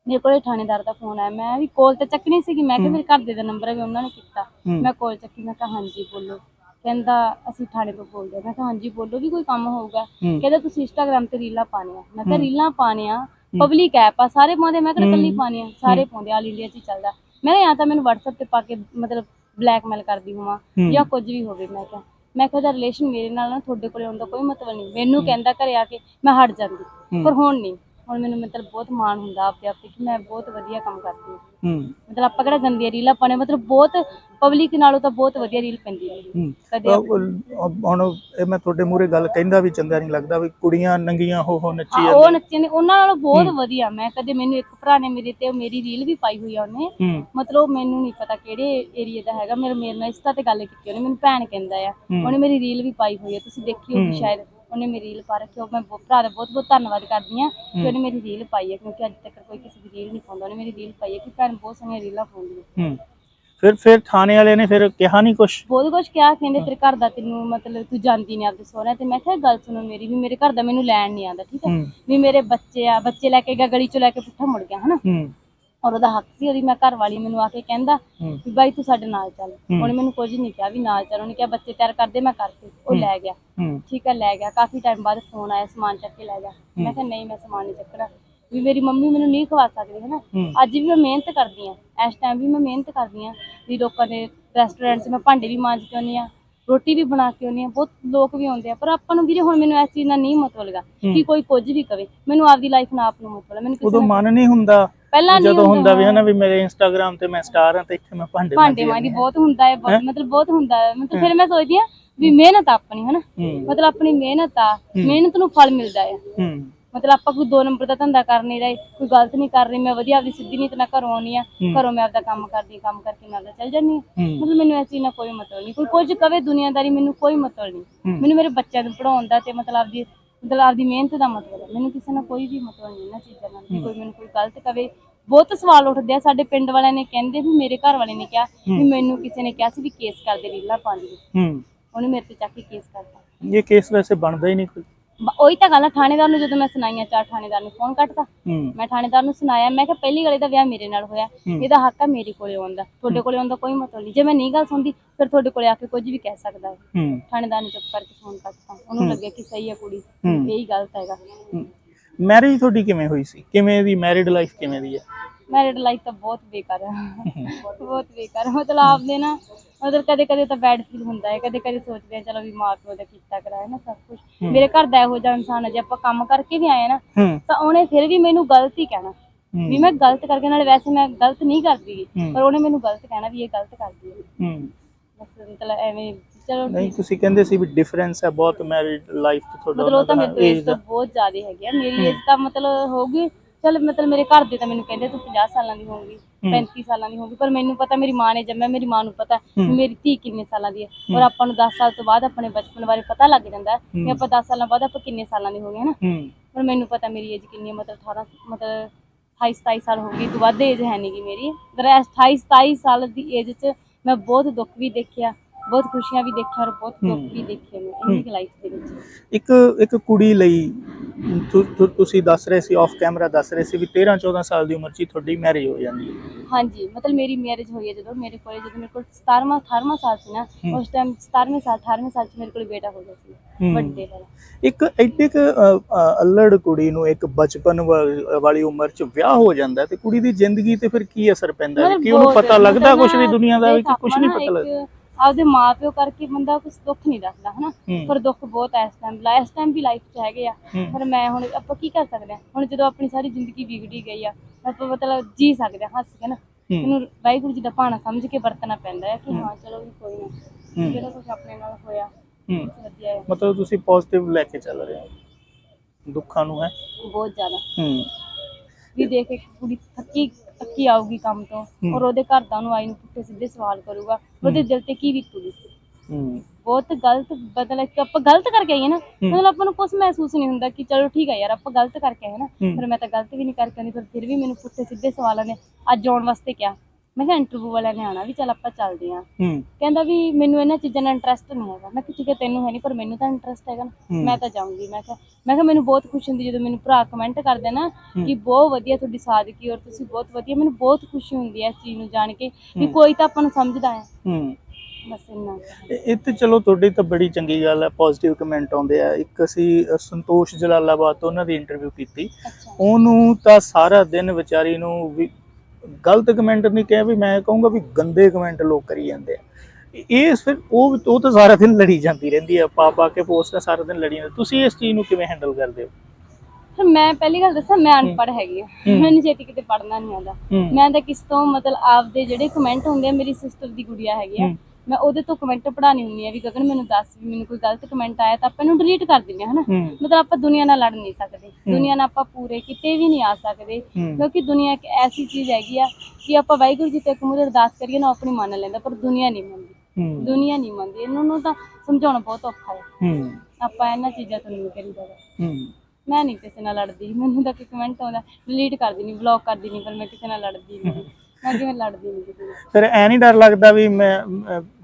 ਮੇਰੇ ਕੋਲੇ ਥਾਣੇਦਾਰ ਦਾ ਫੋਨ ਆਇਆ। ਮੈਂ ਵੀ ਕੋਲ ਤੇ ਚੱਕਣੀ ਸੀਗੀ। ਮੈਂ ਕਿਹਾ ਮੇਰੇ ਘਰ ਦੇ ਦਾ ਨੰਬਰ ਹੈ ਵੀ ਉਹਨਾਂ ਨੇ ਕੀਤਾ। ਮੈਂ ਕੋਲ ਚੱਕੀ ਮੈਂ ਕਿਹਾ ਹਾਂਜੀ ਬੋਲੋ। ਕਹਿੰਦਾ ਅਸੀਂ ਥਾਣੇ ਤੋਂ ਬੋਲਦੇ। ਮੈਂ ਕਿਹਾ ਹਾਂਜੀ ਬੋਲੋ ਵੀ ਕੋਈ ਕੰਮ ਹੋਊਗਾ। ਕਹਿੰਦਾ ਤੁਸੀਂ ਇੰਸਟਾਗ੍ਰਾਮ ਤੇ ਰੀਲਾਂ ਪਾਣੀਆਂ ਮੈਂ ਕਿਹਾ। ਰੀਲਾਂ ਪਾਣੀਆਂ ਪਬਲਿਕ ਐਪ ਆ ਸਾਰੇ ਪਾਉਂਦੇ ਮੈਂ ਕਿਹੜਾ ਇਕੱਲੀ ਪਾਣੀਆਂ ਸਾਰੇ ਪਾਉਂਦੇ ਆਲ ਇੰਡੀਆ 'ਚ ਚੱਲਦਾ। ਮੈਂ ਕਿਹਾ ਜਾਂ ਤਾਂ ਮੈਨੂੰ WhatsApp ਤੇ ਪਾ ਕੇ ਮਤਲਬ ਬਲੈਕਮੇਲ ਕਰਦੀ ਹੋਵਾਂ। ਜਾਂ ਕੁਝ ਵੀ ਹੋਵੇ ਮੈਂ ਕਿਹਾ। ਮੈਂ ਕਿਹਾ ਦਾ ਰਿਲੇਸ਼ਨ ਮੇਰੇ ਨਾਲ ਨਾ ਤੁਹਾਡੇ ਕੋਲੇ ਆਉਣ ਦਾ ਕੋਈ ਮਤਲਬ ਨਹੀਂ। ਮੈਨੂੰ ਕਹਿੰਦਾ ਘਰੇ ਆ ਕੇ ਮੈਂ ਹਟ ਜਾਂਦੀ। ਪਰ ਹੁਣ ਨਹੀਂ। ਹੁਣ ਮੈਨੂੰ ਮਤਲਬ ਬਹੁਤ ਮਾਣ ਹੁੰਦਾ ਆਪ ਤੇ ਕਿ ਮੈਂ ਬਹੁਤ ਵਧੀਆ ਕੰਮ ਕਰਦੀ ਹਾਂ।
ਹੂੰ।
ਮਤਲਬ ਆਪਾਂ ਕਿਹੜਾ ਗੰਦੀਆਂ ਰੀਲਾਂ ਪਾਣੇ ਮਤਲਬ ਬਹੁਤ ਪਬਲਿਕ ਨਾਲੋਂ ਤਾਂ ਬਹੁਤ ਵਧੀਆ ਰੀਲ ਪੈਂਦੀ ਹੈ।
ਹੂੰ।
ਕਦੇ
ਹੁਣ ਇਹ ਮੈਂ ਤੁਹਾਡੇ ਮੂਹਰੇ ਗੱਲ ਕਹਿੰਦਾ ਵੀ ਚੰਗਾ ਨਹੀਂ ਲੱਗਦਾ ਵੀ ਕੁੜੀਆਂ ਨੰਗੀਆਂ ਹੋ ਹੋ ਨੱਚੀ
ਹਾਂ, ਉਹ
ਜਾਂਦੀਆਂ।
ਨੱਚੇ ਨੇ ਉਹਨਾਂ ਨਾਲੋਂ ਬਹੁਤ ਵਧੀਆ ਮੈਂ ਕਦੇ ਮੈਨੂੰ ਇੱਕ ਭਰਾ ਨੇ ਮੇਰੇ ਤੇ ਮੇਰੀ ਰੀਲ ਵੀ ਪਾਈ ਹੋਈ ਆ ਉਹਨੇ। ਮਤਲਬ ਮੈਨੂੰ ਨਹੀਂ ਪਤਾ ਕਿਹੜੇ ਏਰੀਆ ਦਾ ਹੈਗਾ ਮੇਰੇ ਮੇਰੇ ਨਾਲ ਇੰਸਟਾ ਤੇ ਗੱਲ ਕੀਤੀ ਉਹਨੇ ਮੈਨੂੰ ਭੈਣ ਕਹਿੰਦਾ ਆ। ਉਹਨੇ ਮੇਰੀ ਰੀਲ ਵੀ ਪਾਈ ਹੋਈ ਹੈ ਤੁਸੀਂ ਦੇਖੀ ਹੋਊਗੀ ਸ਼ਾਇਦ। ਉਹਨੇ ਮੇਰੀ ਰੀਲ ਪਾ ਰੱਖੀ ਉਹ ਮੈਂ ਬਹੁਤ- ਭਰਾ ਦਾ ਬਹੁਤ ਬਹੁਤ ਧੰਨਵਾਦ ਕਰਦੀ ਆ ਕਿ ਉਹਨੇ ਮੇਰੀ ਰੀਲ ਪਾਈ ਹੈ ਕਿਉਂਕਿ ਅੱਜ ਤੱਕ ਕੋਈ ਕਿਸੇ ਦੀ ਰੀਲ ਨਹੀਂ ਪਾਉਂਦਾ। ਉਹਨੇ ਮੇਰੀ ਰੀਲ ਪਾਈ ਹੈ ਕਿ ਭੈਣ ਬਹੁਤ ਸੋਹਣੀਆਂ ਰੀਲਾਂ ਪਾਉਂਦੀ ਹੈ
ਹੂੰ। ਫਿਰ ਫਿਰ ਥਾਣੇ ਵਾਲੇ ਨੇ ਫਿਰ ਕਿਹਾ ਨਹੀਂ ਕੁਛ?
ਬਹੁਤ ਕੁਝ ਕਿਹਾ ਕਹਿੰਦੇ ਤੇਰੇ ਘਰ ਦਾ ਤੈਨੂੰ ਮਤਲਬ ਤੂੰ ਜਾਂਦੀ ਨਹੀਂ ਆਪਦੇ ਸਹੁਰਿਆਂ ਤੇ। ਮੈਂ ਕਿਹਾ ਗੱਲ ਸੁਣੋ ਮੇਰੀ ਵੀ ਮੇਰੇ ਘਰ ਦਾ ਮੈਨੂੰ ਲੈਣ ਨਹੀਂ ਆਉਂਦਾ ਠੀਕ ਹੈ
ਹੂੰ।
ਵੀ ਮੇਰੇ ਬੱਚੇ ਆ ਬੱਚੇ ਲੈ ਕੇ ਗਿਆ ਗਲੀ ਚੋਂ ਲੈ ਕੇ ਪੁੱਠਾ ਮੁੜ ਗਿਆ ਹਨਾ?
ਹੂੰ।
ਔਰ ਉਹਦਾ ਹੱਕ ਸੀ ਉਹਦੀ ਮੈਂ ਘਰ ਵਾਲੀ ਮੈਨੂੰ ਆ ਕੇ ਕਹਿੰਦਾ ਵੀ ਬਾਈ ਤੂੰ ਸਾਡੇ ਨਾਲ ਚੱਲ। ਉਹਨੇ ਮੈਨੂੰ ਕੁਝ ਨਹੀਂ ਕਿਹਾ ਵੀ ਨਾਲ ਚੱਲ। ਉਹਨੇ ਕਿਹਾ ਬੱਚੇ ਤਿਆਰ ਕਰਦੇ ਮੈਂ ਕਰਤੇ ਉਹ ਲੈ ਗਿਆ। ਠੀਕ ਹੈ ਲੈ ਗਿਆ। ਕਾਫੀ ਟਾਈਮ ਬਾਅਦ ਫੋਨ ਆਇਆ ਸਮਾਨ ਚੱਕ ਕੇ ਲੈ ਜਾ ਮੈਂ ਕਿਹਾ ਨਹੀਂ ਮੈਂ ਸਮਾਨ ਨਹੀਂ ਚੱਕਣਾ। ਵੀ ਮੇਰੀ ਮੰਮੀ ਮੈਨੂੰ ਨਹੀਂ ਖਵਾ ਸਕਦੀ ਹੈ ਨਾ? ਅੱਜ ਵੀ ਮੈਂ ਮਿਹਨਤ ਕਰਦੀ ਆ ਇਸ ਟਾਈਮ ਵੀ ਮੈਂ ਮਿਹਨਤ ਕਰਦੀ ਆ ਵੀ ਲੋਕਾਂ ਦੇ ਰੈਸਟੋਰੈਂਟ 'ਚ ਮੈਂ ਭਾਂਡੇ ਵੀ ਮਾਂਜ ਕੇ ਆਉਂਦੀ ਆ ਰੋਟੀ ਵੀ ਬਣਾ ਕੇ ਆਉਂਦੀ ਆ ਬਹੁਤ ਲੋਕ ਵੀ ਆਉਂਦੇ ਆ ਪਰ ਆਪਾਂ ਨੂੰ ਵੀਰੇ ਹੁਣ ਮੈਨੂੰ ਇਸ ਚੀਜ਼ ਨਾਲ ਨਹੀਂ ਮਤਲਬ ਲਗਾ ਕਿ ਕੋਈ ਕੁਝ ਵੀ ਕਵੇ ਮੈਨੂੰ ਆਪਦੀ ਲਾਈਫ ਨਾਲ ਆਪ ਨੂੰ ਮਤਲਬ। ਮੈਨੂੰ ਕਿਸੇ
ਉਦੋਂ
ਨਾਲ
ਮਨ ਨਹੀਂ ਹੁੰਦਾ
ਪਹਿਲਾਂ ਨਹੀਂ
ਜਦੋਂ ਹੁੰਦਾ ਵੀ ਹਨਾ ਵੀ ਮੇਰੇ ਇੰਸਟਾਗ੍ਰਾਮ ਤੇ ਮੈਂ ਸਟਾਰ ਹਾਂ ਤੇ ਇੱਥੇ ਮੈਂ ਭਾਂਡੇ
ਭਾਂਡੇ ਮਾਂਜੀ ਬਹੁਤ ਹੁੰਦਾ ਹੈ ਬਹੁਤ- ਮਤਲਬ ਬਹੁਤ ਹੁੰਦਾ ਹੈ ਮਤਲਬ ਫਿਰ ਮੈਂ ਸੋਚਦੀ ਆ ਵੀ ਮਿਹਨਤ ਆ ਆਪਣੀ ਹਨਾ?
ਹੂੰ।
ਮਤਲਬ ਆਪਣੀ ਮਿਹਨਤ ਆ ਮਿਹਨਤ ਨੂੰ ਫਲ ਮਿਲਦਾ ਹੈ।
ਹੂੰ।
ਮਤਲਬ ਆਪਾਂ ਕੋਈ ਦੋ ਨੰਬਰ ਦਾ ਧੰਦਾ ਕਰ ਨਹੀਂ ਰਹੇ ਕੋਈ ਗਲਤ ਨਹੀਂ ਕਰ ਰਹੀ ਮੈਂ ਵਧੀਆ ਆਪਦੀ ਸਿੱਧੀ ਨੀਤ ਨਾਲ ਘਰੋਂ ਆਉਣੀ ਆ ਘਰੋਂ ਮੈਂ ਆਪਦਾ ਕੰਮ ਕਰਦੀ ਕੰਮ ਕਰਕੇ ਮੈਂ ਆਪਦਾ ਚੱਲ ਜਾਂਦੀ ਹਾਂ। ਮਤਲਬ ਮੈਨੂੰ ਇਸ ਚੀਜ਼ ਨਾਲ ਕੋਈ ਮਤਲਬ ਨਹੀਂ ਕੋਈ ਕੁਝ ਕਵੇ ਦੁਨੀਆਦਾਰੀ ਮੈਨੂੰ ਕੋਈ ਮਤਲਬ ਨਹੀਂ। ਮੈਨੂੰ ਮੇਰੇ ਬੱਚਿਆਂ ਨੂੰ ਪੜਾਉਣ ਦਾ ਤੇ ਮਤਲਬ ਆਪਦੀ ਮਤਲਬ ਆਪਦੀ ਮਿਹਨਤ ਦਾ ਮਤਲਬ ਹੈ। ਮੈਨੂੰ ਕਿਸੇ ਨਾਲ ਕੋਈ ਵੀ ਮਤਲਬ ਨਹੀਂ ਇਹਨਾਂ ਚੀਜ਼ਾਂ ਨਾਲ ਵੀ ਕੋਈ ਮੈਨੂੰ ਕੋਈ ਗਲਤ ਕਵੇ ਬਹੁਤ ਸਵਾਲ ਉੱਠਦੇ ਆ ਸਾਡੇ ਪਿੰਡ ਵਾਲਿਆਂ ਨੇ ਕਹਿੰਦੇ ਵੀ ਮੇਰੇ ਘਰ ਵਾਲੇ ਨੇ ਕਿਹਾ ਵੀ ਮੈਨੂੰ ਕਿਸੇ ਨੇ ਕਿਹਾ ਸੀ ਵੀ ਕੇਸ ਕਰਦੇ ਰੀਲਾਂ ਪਾਉਂਦੀ
ਹੂੰ।
ਉਹਨੇ ਮੇਰੇ ਤੇ ਚੱਕ ਕੇ ਕੇਸ ਕਰਤਾ।
ਇਹ ਕੇਸ ਵੈਸੇ ਬਣਦਾ ਹੀ ਨਹੀਂ ਕੋਈ।
ਬ- ਉਹੀ ਤਾਂ ਗੱਲ ਆ ਥਾਣੇਦਾਰ ਨੂੰ ਜਦੋਂ ਮੈਂ ਸੁਣਾਈਆਂ ਚਾਰ ਥਾਣੇਦਾਰ ਨੇ ਫੋਨ ਕੱਟਤਾ
ਹੂੰ।
ਮੈਂ ਥਾਣੇਦਾਰ ਨੂੰ ਸੁਣਾਇਆ ਮੈਂ ਕਿਹਾ ਪਹਿਲੀ ਗੱਲ ਇਹਦਾ ਵਿਆਹ ਮੇਰੇ ਨਾਲ ਹੋਇਆ ਇਹਦਾ ਹੱਕ ਆ ਮੇਰੇ ਕੋਲੇ ਆਉਣ ਦਾ ਤੁਹਾਡੇ ਕੋਲੇ ਆਉਣ ਦਾ ਕੋਈ ਮਤਲਬ ਨਹੀਂ। ਜੇ ਮੈਂ ਨਹੀਂ ਗੱਲ ਸੁਣਦੀ ਫਿਰ ਤੁਹਾਡੇ ਕੋਲੇ ਆ ਕੇ ਕੁਝ ਵੀ ਕਹਿ ਸਕਦਾ ਹੈ।
ਹੂੰ।
ਥਾਣੇਦਾਰ ਨੇ ਚੁੱਪ ਕਰਕੇ ਫੋਨ ਕੱਟਤਾ। ਉਹਨੂੰ ਲੱਗਿਆ ਕਿ ਸਹੀ ਆ ਕੁੜੀ
ਹੂੰ।
ਇਹੀ ਗਲਤ ਹੈਗਾ।
ਮੈਰਿਜ ਤੁਹਾਡੀ ਕਿਵੇਂ ਹੋਈ ਸੀ? ਕਿਵੇਂ ਦੀ ਮੈਰਿਡ ਲਾਈਫ ਕਿਵੇਂ ਦੀ ਹੈ
ਮੈਰਿਡ ਲਾਈਫ ਤਾਂ ਬਹੁਤ ਬੇਕਾਰ ਹੈ ਬਹੁਤ ਬੇਕਾਰ। ਮਤਲਬ ਆਪਦੇ ਨਾ ਮਤਲਬ ਕਦੇ ਕਦੇ ਤਾਂ ਬੈਡ ਫੀਲ ਹੁੰਦਾ ਹੈ। ਕਦੇ ਕਦੇ ਸੋਚਦੇ ਆ ਚਲੋ ਵੀ ਮਾਂ ਪਿਓ ਦਾ ਕੀਤਾ ਕਰਾਇਆ ਨਾ ਸਭ ਕੁਝ ਮੇਰੇ ਘਰ ਦਾ ਇਹੋ ਜਿਹਾ ਇਨਸਾਨ ਹੈ ਜੇ ਆਪਾਂ ਕੰਮ ਕਰਕੇ ਵੀ ਆਏ ਨਾ ਤਾਂ ਉਹਨੇ ਫਿਰ ਵੀ ਮੈਨੂੰ ਗਲਤ ਹੀ ਕਹਿਣਾ। ਵੀ ਮੈਂ ਗਲਤ ਕਰਕੇ ਨਾਲੇ ਵੈਸੇ ਮੈਂ ਗਲਤ ਨਹੀਂ ਕਰਦੀ। ਪਰ ਉਹਨੇ ਮੈਨੂੰ ਗਲਤ ਕਹਿਣਾ ਵੀ ਇਹ ਗਲਤ ਕਰਦੀ ਹੈ।
ਹੂੰ।
ਬਸ ਮਤਲਬ ਐਵੇਂ ਚਲੋ
ਨਹੀਂ ਤੁਸੀਂ ਕਹਿੰਦੇ ਸੀ ਵੀ ਡਿਫਰੈਂਸ ਹੈ ਬਹੁਤ ਮੈਰਿਡ ਲਾਈਫ ਤੇ ਤੁਹਾਡਾ
ਮਤਲਬ ਉਹ ਤਾਂ ਮੇਰੇ
ਦਾ
ਤੋਂ
ਦਾ।
ਬਹੁਤ ਜ਼ਿਆਦਾ ਹੈਗੀ ਆ। ਮੇਰੀ ਏਜ ਤਾਂ ਮਤਲਬ ਹੋਊਗੀ ਚਲ ਮਤਲਬ ਮੇਰੇ ਘਰ ਦੇ ਤਾਂ ਮੈਨੂੰ ਕਹਿੰਦੇ ਤੂੰ 50 ਸਾਲਾਂ ਦੀ ਹੋਊਗੀ 35 ਸਾਲਾਂ ਦੀ ਹੋਊਗੀ ਪਰ ਮੈਨੂੰ ਪਤਾ ਮੇਰੀ ਮਾਂ ਨੇ ਜੰਮਿਆ ਮੇਰੀ ਮਾਂ ਨੂੰ ਪਤਾ ਮੇਰੀ ਧੀ ਕਿੰਨੇ ਸਾਲਾਂ ਦੀ ਹੈ। ਔਰ ਆਪਾਂ ਨੂੰ 10 ਸਾਲ ਤੋਂ ਬਾਅਦ ਆਪਣੇ ਬਚਪਨ ਬਾਰੇ ਪਤਾ ਲੱਗ ਜਾਂਦਾ ਕਿ ਆਪਾਂ 10 ਸਾਲਾਂ ਬਾਅਦ ਆਪਾਂ ਕਿੰਨੇ ਸਾਲਾਂ ਦੇ ਹੋ ਗਏ ਹਨਾ ਪਰ ਮੈਨੂੰ ਪਤਾ ਮੇਰੀ ਏਜ ਕਿੰਨੀ ਹੈ ਮਤਲਬ 18 ਮਤਲਬ 28 27 ਸਾਲ ਹੋ ਗਈ ਤੋਂ ਵੱਧ ਏਜ ਹੈ ਨਹੀਂ ਗੀ ਮੇਰੀ ਇਸ 28 27 ਸਾਲ ਦੀ ਏਜ 'ਚ ਮੈਂ ਬਹੁਤ ਦੁੱਖ ਵੀ ਦੇਖਿਆ। ਬਹੁਤ ਖੁਸ਼ੀਆਂ ਵੀ ਦੇਖੀਆਂ ਔਰ ਬਹੁਤ ਦੁੱਖ ਵੀ ਦੇਖੇ ਮੈਂ ਇੰਨੀ ਕੁ ਲਾਈਫ ਦੇ ਵਿੱਚ।
ਇੱਕ ਇੱਕ ਕੁੜੀ ਲਈ ਤੁ- ਤੁ- ਤੁਸੀਂ ਦੱਸ ਰਹੇ ਸੀ ਆਫ ਕੈਮਰਾ ਦੱਸ ਰਹੇ ਸੀ ਵੀ 13 14 ਸਾਲ ਦੀ ਉਮਰ 'ਚ ਹੀ ਤੁਹਾਡੀ ਮੈਰਿਜ ਹੋ ਜਾਂਦੀ ਹੈ।
ਹਾਂਜੀ ਮਤਲਬ ਮੇਰੀ ਮੈਰਿਜ ਹੋਈ ਹੈ ਜਦੋਂ ਮੇਰੇ ਕੋਲੇ ਜਦੋਂ ਮੇਰੇ ਕੋਲ 17ਵਾਂ 18ਵਾਂ ਸਾਲ ਸੀ ਨਾ ਉਸ ਟਾਈਮ 17ਵੇਂ ਸਾਲ 18ਵੇਂ ਸਾਲ 'ਚ ਮੇਰੇ ਕੋਲ ਬੇਟਾ ਹੋ ਗਿਆ ਸੀ
ਹੂੰ।
ਵੱਡੇ ਵਾਲਾ।
ਇੱਕ ਐਡੀ ਕੁ ਅ, ਅ, ਅਲੜ ਕੁੜੀ ਨੂੰ ਇੱਕ ਬਚਪਨ ਵਾ- ਵਾਲੀ ਉਮਰ 'ਚ ਵਿਆਹ ਹੋ ਜਾਂਦਾ ਹੈ ਤੇ ਕੁੜੀ ਦੀ ਜ਼ਿੰਦਗੀ ਤੇ ਫਿਰ ਕੀ ਅਸਰ ਪੈਂਦਾ ਹੈ?
ਮਤਲਬ
ਕਿ ਉਹਨੂੰ
ਬਹੁਤ-
ਪਤਾ ਲੱਗਦਾ
ਮਤਲਬ
ਕੁਝ ਵੀ
ਨਾ
ਦੁਨੀਆ ਦਾ ਵੀ ਕਿ ਕੁਝ ਨਹੀਂ
ਨਾ
ਪਤਾ ਲੱਗਦਾ?
ਆਪਦੇ ਮਾਪਿਓ ਕਰਕੇ ਬੰਦਾ ਕੁਝ ਦੁੱਖ ਨਹੀਂ ਦੱਸਦਾ ਹਨਾ। ਪਰ ਦੁੱਖ ਬਹੁਤ ਹੈ ਇਸ ਟਾਈਮ ਲਾ ਇਸ ਟਾਈਮ ਵੀ ਲਾਈਫ 'ਚ ਹੈਗੇ ਆ। ਪਰ ਮੈਂ ਹੁਣ ਆਪਾਂ ਕੀ ਕਰ ਸਕਦੇ ਹਾਂ ਹੁਣ ਜਦੋਂ ਆਪਣੀ ਸਾਰੀ ਜ਼ਿੰਦਗੀ ਵਿਗੜੀ ਗਈ ਆ ਆਪਾਂ ਮਤਲਬ ਜੀ ਸਕਦੇ ਹੱਸ ਕੇ ਨਾ। ਇਹਨੂੰ ਵਾਹਿਗੁਰੂ ਜੀ ਦਾ ਭਾਣਾ ਸਮਝ ਕੇ ਵਰਤਣਾ ਪੈਂਦਾ ਹੈ ਕਿ ਹਾਂ। ਚਲੋ ਵੀ ਕੋਈ ਨਾ। ਜਿਹੜਾ ਕੁਝ ਆਪਣੇ ਨਾਲ ਹੋਇਆ ਵਧੀਆ ਹੈ।
ਮਤਲਬ ਤੁਸੀਂ ਪੋਜ਼ਿਟਿਵ ਲੈ ਕੇ ਚੱਲ ਰਹੇ ਹੋ। ਦੁੱਖਾਂ ਨੂੰ ਹੈ।
ਬਹੁਤ ਜ਼ਿਆਦਾ।
ਹੂੰ।
ਵੀ ਦੇਖ ਕੇ ਕੁੜੀ ਥੱਕੀ ਥੱਕੀ ਆਊਗੀ ਕੰਮ ਤੋਂ? ਔਰ ਉਹਦੇ ਘਰ ਦਾ ਉਹਨੂੰ ਆਈ ਨੂੰ ਪੁੱਠੇ ਸਿੱਧੇ ਸਵਾਲ ਕਰੂਗਾ। ਉਹਦੇ ਦਿਲ ਤੇ ਕੀ ਬੀਤੂਗੀ? ਬਹੁਤ ਗਲਤ ਮਤਲਬ ਕਿ ਆਪਾਂ ਗਲਤ ਕਰਕੇ ਆਈਏ ਨਾ ਮਤਲਬ ਆਪਾਂ ਨੂੰ ਕੁਝ ਮਹਿਸੂਸ ਨਹੀਂ ਹੁੰਦਾ ਕਿ ਚਲੋ ਠੀਕ ਹੈ ਯਾਰ ਆਪਾਂ ਗਲਤ ਕਰਕੇ ਆਏ ਨਾ। ਪਰ ਮੈਂ ਤਾਂ ਗਲਤ ਵੀ ਨਹੀਂ ਕਰਕੇ ਆਉਂਦੀ ਪਰ ਫਿਰ ਵੀ ਮੈਨੂੰ ਪੁੱਠੇ ਸਿੱਧੇ ਸਵਾਲਾਂ ਨੇ ਅੱਜ ਆਉਣ ਵਾਸਤੇ ਕਿਹਾ। ਮੈਂ ਕਿਹਾ ਇੰਟਰਵਿਊ ਵਾਲਿਆਂ ਨੇ ਆਣਾ ਵੀ ਚੱਲ ਆਪਾਂ ਚੱਲਦੇ ਆਂ
ਹੂੰ।
ਕਹਿੰਦਾ ਵੀ ਮੈਨੂੰ ਇਹਨਾਂ ਚੀਜ਼ਾਂ ਨਾਲ ਇੰਟਰਸਟ ਨਹੀਂ ਹੈਗਾ। ਮੈਂ ਕਿਹਾ ਠੀਕ ਹੈ ਤੈਨੂੰ ਹੈ ਨਹੀਂ ਪਰ ਮੈਨੂੰ ਤਾਂ ਇੰਟਰਸਟ ਹੈਗਾ ਨਾ। ਮੈਂ ਤਾਂ ਜਾਊਂਗੀ। ਮੈਂ ਕਿਹਾ ਮੈਂ ਕਿਹਾ ਮੈਨੂੰ ਬਹੁਤ ਖੁਸ਼ੀ ਹੁੰਦੀ ਜਦੋਂ ਮੈਨੂੰ ਭਰਾ ਕਮੈਂਟ ਕਰਦੇ ਨਾ ਕਿ ਬਹੁਤ ਵਧੀਆ ਤੁਹਾਡੀ ਸਾਦਗੀ ਔਰ ਤੁਸੀਂ ਬਹੁਤ ਵਧੀਆ ਮੈਨੂੰ ਬਹੁਤ ਖੁਸ਼ੀ ਹੁੰਦੀ ਹੈ ਇਸ ਚੀਜ਼ ਨੂੰ ਜਾਣ ਕੇ ਵੀ ਕੋਈ ਤਾਂ ਆਪਾਂ ਨੂੰ ਸਮਝਦਾ ਹੈ।
ਹੂੰ।
ਬਸ ਇੰਨਾ।
ਇਹ ਤੇ ਚਲੋ ਤੁਹਾਡੀ ਤਾਂ ਬੜੀ ਚੰਗੀ ਗੱਲ ਹੈ ਪੋਜ਼ਿਟਿਵ ਕਮੈਂਟ ਆਉਂਦੇ ਆ। ਇੱਕ ਅਸੀਂ ਸੰਤੋਸ਼ ਜਲਾਲਾਬਾਦ ਤੋਂ ਉਹਨਾਂ ਦੀ ਇੰਟਰਵਿਊ ਕੀਤੀ। ਉਹਨੂੰ ਤਾਂ ਸਾਰਾ ਦਿਨ ਵਿਚਾਰੀ ਨੂੰ ਗਲਤ ਕਮੈਂਟ ਨਹੀਂ ਕਿਹਾ ਵੀ ਮੈਂ ਕਹੂੰਗਾ ਵੀ ਗੰਦੇ ਕਮੈਂਟ ਲੋਕ ਕਰੀ ਜਾਂਦੇ ਆ। ਇਹ ਫਿਰ ਉਹ ਉਹ ਤਾਂ ਸਾਰਾ ਦਿਨ ਲੜੀ ਜਾਂਦੀ ਰਹਿੰਦੀ ਆ ਪਾ ਪਾ ਕੇ ਪੋਸਟਾਂ ਸਾਰਾ ਦਿਨ ਲੜੀ ਜਾਂਦੀ। ਤੁਸੀਂ ਇਸ ਚੀਜ਼ ਨੂੰ ਕਿਵੇਂ ਹੈਂਡਲ ਕਰਦੇ ਹੋ?
ਮੈਂ ਪਹਿਲੀ ਗੱਲ ਦੱਸਾਂ ਮੈਂ ਅਨਪੜ੍ਹ ਹੈਗੀ ਆ। ਮੈਨੂੰ ਛੇਤੀ ਕਿਤੇ ਪੜ੍ਹਨਾ ਨਹੀਂ ਆਉਂਦਾ। ਮੈਂ ਤਾਂ ਕਿਸ ਤੋਂ ਮਤਲਬ ਆਪਦੇ ਜਿਹੜੇ ਕਮੈਂਟ ਹੁੰਦੇ ਆ ਮੇਰੀ ਸਿਸਟਰ ਦੀ ਗੁੜੀਆ ਹੈਗੀ ਆ। ਮੈਂ ਉਹਦੇ ਤੋਂ ਕਮੈਂਟ ਪੜਾਣੀ ਹੁੰਦੀ ਆ ਵੀ ਗਗਨ ਮੈਨੂੰ ਦੱਸ ਵੀ ਮੈਨੂੰ ਕੋਈ ਗਲਤ ਕਮੈਂਟ ਆਇਆ ਤਾਂ ਆਪਾਂ ਇਹਨੂੰ ਡਿਲੀਟ ਕਰ ਦਿੰਦੇ ਹਨਾ? ਮਤਲਬ ਆਪਾਂ ਦੁਨੀਆ ਨਾਲ ਲੜ ਨਹੀਂ ਸਕਦੇ। ਦੁਨੀਆ ਨਾਲ ਆਪਾਂ ਪੂਰੇ ਕਿਤੇ ਵੀ ਨਹੀਂ ਆ ਸਕਦੇ ਕਿਉਂਕਿ ਦੁਨੀਆ ਇੱਕ ਐਸੀ ਚੀਜ਼ ਹੈਗੀ ਆ ਕਿ ਆਪਾਂ ਵਾਹਿਗੁਰੂ ਜੀ ਤੇ ਇੱਕ ਮੂਹਰੇ ਅਰਦਾਸ ਕਰੀਏ ਨਾ ਆਪਣੀ ਮੰਨ ਲੈਂਦਾ ਪਰ ਦੁਨੀਆ ਨਹੀਂ ਮੰਨਦੀ। ਦੁਨੀਆ ਨਹੀਂ ਮੰਨਦੀ। ਇਹਨਾਂ ਨੂੰ ਤਾਂ ਸਮਝਾਉਣਾ ਬਹੁਤ ਔਖਾ ਹੈ। ਆਪਾਂ ਇਹਨਾਂ ਚੀਜ਼ਾਂ ਤੋਂ ਨਹੀਂ ਕਰੀਦਾ ਮੈਂ ਨਹੀਂ ਕਿਸੇ ਨਾਲ ਲੜਦੀ ਮੈਨੂੰ ਤਾਂ ਕੋਈ ਕਮੈਂਟ ਆਉਂਦਾ ਡਿਲੀਟ ਕਰ ਦਿੰਦੀ ਬਲੌਕ ਕਰ ਦਿੰਦੀ ਪਰ ਮੈਂ ਕਿਸੇ ਨਾਲ ਲੜਦੀ ਨਹੀਂ। ਮੈਂ ਕਿਵੇਂ ਲੜਦੀ ਨਹੀਂ ਕਿਸੇ ਨਾਲ
ਫਿਰ ਐ ਨਹੀਂ ਡਰ ਲੱਗਦਾ ਵੀ ਮੈਂ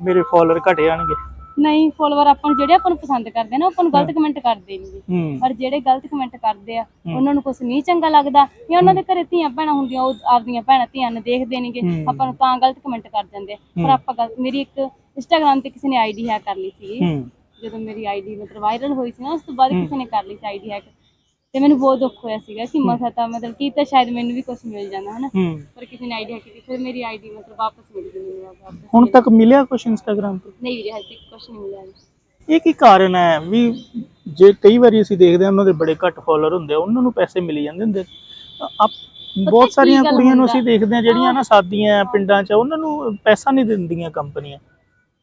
ਮੇਰੇ ਫਾਲੋਅਰ ਘਟ ਜਾਣਗੇ?
ਨਹੀਂ ਫੋਲੋਵਰ ਆਪਾਂ ਨੂੰ ਜਿਹੜੇ ਆਪਾਂ ਨੂੰ ਪਸੰਦ ਕਰਦੇ ਨਾ ਆਪਾਂ ਨੂੰ ਗਲਤ ਕਮੈਂਟ ਕਰਦੇ ਨਹੀਂ
ਹੂੰ।
ਪਰ ਜਿਹੜੇ ਗਲਤ ਕਮੈਂਟ ਕਰਦੇ ਆ ਉਹਨਾਂ ਨੂੰ ਕੁਝ ਨਹੀਂ ਚੰਗਾ ਲੱਗਦਾ। ਜਾਂ ਉਹਨਾਂ ਦੇ ਘਰੇ ਧੀਆਂ ਭੈਣਾਂ ਹੁੰਦੀਆਂ ਉਹ ਆਪਦੀਆਂ ਭੈਣਾਂ ਧੀਆਂ ਨੂੰ ਦੇਖਦੇ ਨੇਗੇ। ਆਪਾਂ ਨੂੰ ਤਾਂ ਗਲਤ ਕਮੈਂਟ ਕਰ ਜਾਂਦੇ ਆ। ਪਰ ਆਪਾਂ ਗਲਤ ਮੇਰੀ ਇੱਕ ਇੰਸਟਾਗ੍ਰam ਤੇ ਕਿਸੇ ਨੇ ਆਈਡੀ ਹੈਕ ਕਰ ਲਈ ਸੀ
ਹੂੰ।
ਜਦੋਂ ਮੇਰੀ ਆਈਡੀ ਮਤਲਬ ਵਾਇਰਲ ਹੋਈ ਸੀ ਨਾ ਉਸ ਤੋਂ ਬਾਅਦ ਕਿਸੇ ਨੇ ਕਰ ਲਈ ਸੀ ਆਈਡੀ ਹੈਕ ਤੇ ਮੈਨੂੰ ਬਹੁਤ ਦੁੱਖ ਹੋਇਆ ਸੀਗਾ ਕਿ ਮਸਾ ਤਾਂ ਮਤਲਬ ਕੀ ਤਾਂ ਸ਼ਾਇਦ ਮੈਨੂੰ ਵੀ ਕੁਝ ਮਿਲ ਜਾਂਦਾ ਹਨਾ? ਪਰ ਕਿਸੇ ਨੇ ਆਈਡੀ ਹੈਕ ਕੀਤੀ ਫਿਰ ਮੇਰੀ ਆਈਡੀ ਮਤਲਬ ਵਾਪਸ ਮਿਲ ਗਈ ਮੈਨੂੰ ਵਾਪਸ
ਹੁਣ ਤੱਕ ਮਿਲਿਆ ਕੁਝ ਇੰਸਟਾਗ੍ਰam ਤੇ?
ਨਹੀਂ ਵੀਰੇ ਹਜੇ ਤੱਕ ਕੁਝ ਨਹੀਂ ਮਿਲਿਆ।
ਇਹ ਕੀ ਕਾਰਨ ਹੈ ਵੀ ਜੇ ਕਈ ਵਾਰੀ ਅਸੀਂ ਦੇਖਦੇ ਹਾਂ ਉਹਨਾਂ ਦੇ ਬੜੇ ਘੱਟ ਫਾਲੋਅਰ ਹੁੰਦੇ ਆ ਉਹਨਾਂ ਨੂੰ ਪੈਸੇ ਮਿਲੀ ਜਾਂਦੇ ਹੁੰਦੇ? ਆ ਆਪ ਬਹੁਤ ਸਾਰੀਆਂ ਕੁੜੀਆਂ ਨੂੰ? ਅਸੀਂ ਦੇਖਦੇ ਹਾਂ ਜਿਹੜੀਆਂ ਨਾ ਸਾਦੀਆਂ ਪਿੰਡਾਂ 'ਚ ਉਹਨਾਂ ਨੂੰ ਪੈਸਾ ਨਹੀਂ ਦਿੰਦੀਆਂ ਕੰਪਨੀਆਂ।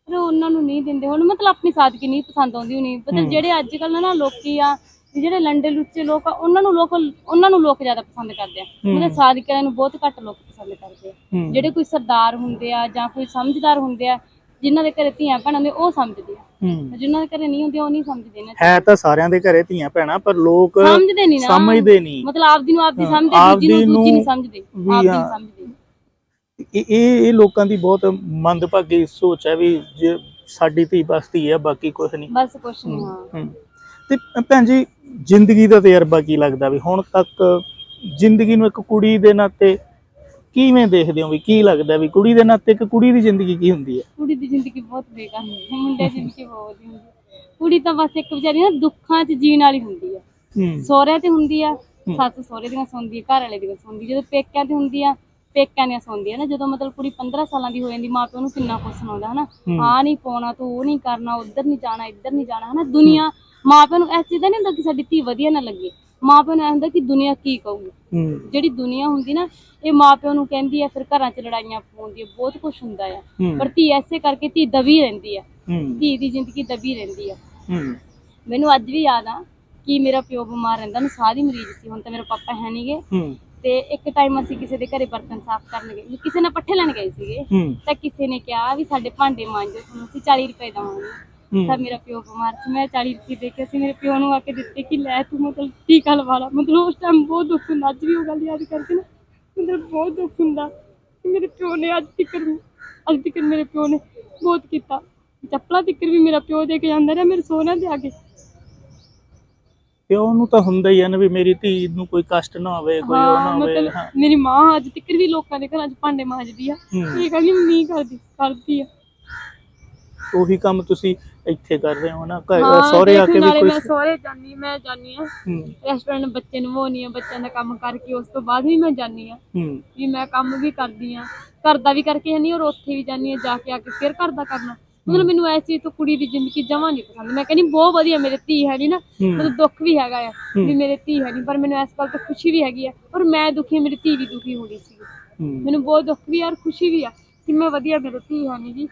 ਪਰ ਉਹਨਾਂ ਨੂੰ ਨਹੀਂ ਦਿੰਦੇ ਹੁਣ ਮਤਲਬ ਆਪਣੀ ਸਾਦਗੀ ਨਹੀਂ ਪਸੰਦ ਆਉਂਦੀ ਹੋਣੀ। ਮਤਲਬ ਜਿਹੜੇ ਅੱਜ ਕੱਲ ਨਾ ਲੋਕੀ ਆ ਜਿਹੜੇ ਲੰਡੇ ਲੁੱਚੇ ਲੋਕ ਆ ਉਹਨਾਂ ਨੂੰ ਲੋਕ ਉਹਨਾਂ ਨੂੰ ਲੋਕ ਜ਼ਿਆਦਾ ਪਸੰਦ ਕਰਦੇ ਆ। ਮਤਲਬ ਸਾਦਗੀਆਂ ਨੂੰ ਬਹੁਤ ਘੱਟ ਲੋਕ ਪਸੰਦ ਕਰਦੇ ਆ। ਜਿਹੜੇ ਕੋਈ ਸਰਦਾਰ ਹੁੰਦੇ ਆ ਜਾਂ ਕੋਈ ਸਮਝਦਾਰ ਹੁੰਦੇ ਆ ਜਿਨ੍ਹਾਂ ਦੇ ਘਰੇ ਧੀਆਂ ਭੈਣਾਂ ਹੁੰਦੇ ਉਹ ਸਮਝਦੇ ਆ। ਜਿਨ੍ਹਾਂ ਦੇ ਘਰੇ ਨਹੀਂ ਹੁੰਦੇ ਉਹ ਨਹੀਂ ਸਮਝਦੇ ਨਾ।
ਹੈ ਤਾਂ ਸਾਰਿਆਂ ਦੇ ਘਰੇ ਧੀਆਂ ਭੈਣਾਂ ਪਰ ਲੋਕ
ਸਮਝਦੇ ਨਹੀਂ ਨਾ।
ਸਮਝਦੇ ਨਹੀਂ।
ਮਤਲਬ ਆਪਦੀ ਨੂੰ ਆਪਦੀ ਸਮਝਦੇ ਦੂਜੀ ਨੂੰ ਦੂਜੀ ਨਹੀਂ ਸਮਝਦੇ। ਆਪਦੀ ਸਮਝਦੇ।
ਇਹ ਇਹ ਲੋਕਾਂ ਦੀ ਬਹੁਤ ਮੰਦਭਾਗੀ ਸੋਚ ਹੈ ਵੀ ਜੇ ਸਾਡੀ ਧੀ ਬਸਤੀ ਹੈ ਬਾਕੀ ਕੁਝ ਨਹੀਂ।
ਬਸ ਕੁਛ ਨਹੀਂ ਹਾਂ।
ਤੇ ਭੈਣ ਜੀ ਜ਼ਿੰਦਗੀ ਦਾ ਤਜਰਬਾ ਕੀ ਲੱਗਦਾ ਵੀ ਹੁਣ ਤੱਕ ਜ਼ਿੰਦਗੀ ਨੂੰ ਇੱਕ ਕੁੜੀ ਦੇ ਨਾਤੇ ਕਿਵੇਂ ਦੇਖਦੇ ਹੋ ਵੀ ਕੀ ਲੱਗਦਾ ਵੀ ਕੁੜੀ ਦੇ ਨਾਤੇ ਇੱਕ ਕੁੜੀ ਦੀ ਜ਼ਿੰਦਗੀ ਕੀ ਹੁੰਦੀ ਹੈ?
ਕੁੜੀ ਦੀ ਜ਼ਿੰਦਗੀ ਬਹੁਤ ਬੇਕਾਰ ਹੁੰਦੀ ਹੈ ਮੁੰਡੇ ਦੀ ਜ਼ਿੰਦਗੀ ਬਹੁਤ ਵਧੀਆ ਹੁੰਦੀ ਹੈ। ਕੁੜੀ ਤਾਂ ਬਸ ਇੱਕ ਵਿਚਾਰੀ ਨਾ ਦੁੱਖਾਂ 'ਚ ਜੀਣ ਵਾਲੀ ਹੁੰਦੀ
ਹੂੰ।
ਸਹੁਰਿਆਂ ਤੇ ਹੁੰਦੀ ਆ ਸੱਸ ਸਹੁਰੇ ਦੀਆਂ ਸੁਣਦੀ ਆ ਘਰ ਵਾਲੇ ਦੀਆਂ ਸੁਣਦੀ ਜਦੋਂ ਪੇਕਿਆਂ ਤੇ ਹੁੰਦੀ ਆ ਪੇਕਿਆਂ ਦੀਆਂ ਸੁਣਦੀ ਆ ਨਾ ਜਦੋਂ ਮਤਲਬ ਕੁੜੀ 15 ਸਾਲਾਂ ਦੀ ਹੋ ਜਾਂਦੀ ਮਾਂ ਪਿਓ ਨੂੰ ਕਿੰਨਾ ਕੁਛ ਸੁਣਾਉਂਦਾ ਹਨਾ?
ਹੂੰ।
ਆ ਨਹੀਂ ਪਾਉਣਾ ਤੂੰ ਉਹ ਨਹੀਂ ਕਰਨਾ ਉੱਧਰ ਨਹੀਂ ਜਾਣਾ ਇੱਧਰ ਨਹੀਂ ਜਾਣਾ ਹਨਾ? ਦੁਨੀਆ ਮਾਂ ਪਿਓ ਨੂੰ ਇਸ ਚੀਜ਼ ਦਾ ਨਹੀਂ ਹੁੰਦਾ ਕਿ ਸਾਡੀ ਧੀ ਵਧੀਆ ਨਾ ਲੱਗੇ। ਮਾਂ ਪਿਓ ਨੂੰ ਇਹ ਹੁੰਦਾ ਕਿ ਦੁਨੀਆ ਕੀ ਕਹੂਗੀ।
ਹੂੰ।
ਜਿਹੜੀ ਦੁਨੀਆ ਹੁੰਦੀ ਨਾ ਇਹ ਮਾਂ ਪਿਓ ਨੂੰ ਕਹਿੰਦੀ ਆ ਫਿਰ ਘਰਾਂ 'ਚ ਲੜਾਈਆਂ ਪਾਉਂਦੀ ਆ ਬਹੁਤ ਕੁਝ ਹੁੰਦਾ ਆ।
ਹੂੰ।
ਪਰ ਧੀ ਐਸੇ ਕਰਕੇ ਧੀ ਦਬੀ ਰਹਿੰਦੀ ਆ।
ਹੂੰ।
ਧੀ ਦੀ ਜ਼ਿੰਦਗੀ ਦਬੀ ਰਹਿੰਦੀ ਆ।
ਹੂੰ।
ਮੈਨੂੰ ਅੱਜ ਵੀ ਯਾਦ ਆ ਕਿ ਮੇਰਾ ਪਿਓ ਬਿਮਾਰ ਰਹਿੰਦਾ ਉਹਨੂੰ ਸਾਹ ਦੀ ਮਰੀਜ਼ ਸੀ ਹੁਣ ਤਾਂ ਮੇਰੇ ਪਾਪਾ ਹੈ ਨਹੀਂਗੇ
ਹੂੰ।
ਤੇ ਇੱਕ ਟਾਈਮ ਅਸੀਂ ਕਿਸੇ ਦੇ ਘਰੇ ਬਰਤਨ ਸਾਫ਼ ਕਰਨ ਗਏ ਕਿਸੇ ਨਾਲ ਪੱਠੇ ਲੈਣ ਗਏ ਸੀਗੇ।
ਹੂੰ।
ਤਾਂ ਕਿਸੇ ਨੇ ਕਿਹਾ ਵੀ ਸਾਡੇ ਭਾਂਡੇ ਮਾਂਜੋ ਤੁਹਾਨੂੰ ਅਸੀਂ 40 ਰੁਪਏ ਦਵਾਂਗੇ। ਤਾਂ ਮੇਰਾ ਪਿਓ ਬਿਮਾਰ ਸੀ ਮੈਂ 40 ਰੁਪਏ ਦੇ ਕੇ ਅਸੀਂ ਮੇਰੇ ਪਿਓ ਨੂੰ ਆ ਕੇ ਦਿੱਤੇ ਕਿ ਲੈ ਤੂੰ ਮਤਲਬ ਟੀਕਾ ਲਵਾ ਲਾ। ਮਤਲਬ ਉਸ ਟਾਈਮ ਬਹੁਤ ਦੁੱਖ ਹੁੰਦਾ ਅੱਜ ਵੀ ਉਹ ਗੱਲ ਯਾਦ ਕਰਕੇ ਨਾ ਮਤਲਬ ਬਹੁਤ ਦੁੱਖ ਹੁੰਦਾ ਕਿ ਮੇਰੇ ਪਿਓ ਨੇ ਅੱਜ ਤੱਕ ਅੱਜ ਤੱਕ ਮੇਰੇ ਪਿਓ ਨੇ ਬਹੁਤ ਕੀਤਾ। ਚੱਪਲਾਂ ਤੱਕ ਵੀ ਮੇਰਾ ਪਿਓ ਦੇ ਕੇ ਜਾਂਦਾ ਰਿਹਾ ਮੇਰੇ ਸੋਹਣਾ ਦੇ ਆ ਕੇ।
ਪਿਓ ਨੂੰ ਤਾਂ ਹੁੰਦਾ ਹੀ ਹੈ ਨਾ ਵੀ ਮੇਰੀ ਧੀ ਨੂੰ ਕੋਈ ਕਸ਼ਟ ਨਾ ਹੋਵੇ ਕੋਈ ਉਹ ਨਾ
ਹਾਂ
ਹੋਵੇ
ਮਤਲਬ
ਹਾਂ।
ਮੇਰੀ ਮਾਂ ਅੱਜ ਤੱਕ ਵੀ ਲੋਕਾਂ ਦੇ ਘਰਾਂ 'ਚ ਭਾਂਡੇ ਮਾਂਜਦੀ ਆ।
ਹੂੰ।
ਇਹ ਮੈਂ ਨਹੀਂ ਕਰਦੀ ਕਰਦੀ ਆ।
ਉਹੀ ਕੰਮ ਤੁਸੀਂ ਇੱਥੇ ਕਰ ਰਹੇ ਹੋ ਨਾ? ਘਰ- ਸਹੁਰੇ ਆ ਕੇ ਵੀ ਕੋਈ
ਮੈਂ ਸਹੁਰੇ ਜਾਨੀ ਮੈਂ ਜਾਨੀ ਆ ਰੈਸਟੋਰੈਂਟ ਬੱਚੇ ਨੂੰ ਨਵਾਉਣੀ ਆ ਬੱਚਿਆਂ ਦਾ ਕੰਮ ਕਰਕੇ ਉਸ ਤੋਂ ਬਾਅਦ ਵੀ ਮੈਂ ਜਾਨੀ ਆ ਵੀ ਮੈਂ ਕੰਮ ਵੀ ਕਰਦੀ ਆ ਘਰ ਦਾ ਵੀ ਕਰਕੇ ਨਹੀਂ ਔਰ ਉੱਥੇ ਵੀ ਜਾਨੀ ਆ ਜਾ ਕੇ ਆ ਕੇ ਫਿਰ ਘਰ ਦਾ ਕਰਨਾ। ਮਤਲਬ ਮੈਨੂੰ ਐਸ ਚੀਜ਼ ਤੋਂ ਕੁੜੀ ਦੀ ਜ਼ਿੰਦਗੀ ਜਮਾਂ ਨਹੀਂ ਪਸੰਦ। ਮੈਂ ਕਹਿੰਦੀ ਬਹੁਤ ਵਧੀਆ ਮੇਰੇ ਧੀ ਹੈ ਨਹੀਂ ਨਾ। ਮਤਲਬ ਦੁੱਖ ਵੀ ਹੈਗਾ ਆ ਵੀ ਮੇਰੇ ਧੀ ਹੈ ਨਹੀਂ ਪਰ ਮੈਨੂੰ ਇਸ ਗੱਲ ਤੋਂ ਖੁਸ਼ੀ ਵੀ ਹੈਗੀ ਆ। ਔਰ ਮੈਂ ਦੁਖੀ ਮੇਰੀ ਧੀ ਵੀ ਦੁਖੀ ਹੋਣੀ ਸੀ। ਮੈਨੂੰ ਬਹੁਤ ਦੁੱਖ ਵੀ ਆ ਔਰ ਖੁਸ਼ੀ ਵੀ ਆ। ਕਿ ਮੈਂ ਵਧੀਆ ਮੇਰੇ ਧੀ ਹੈ ਨਹੀਂ ਜੀ।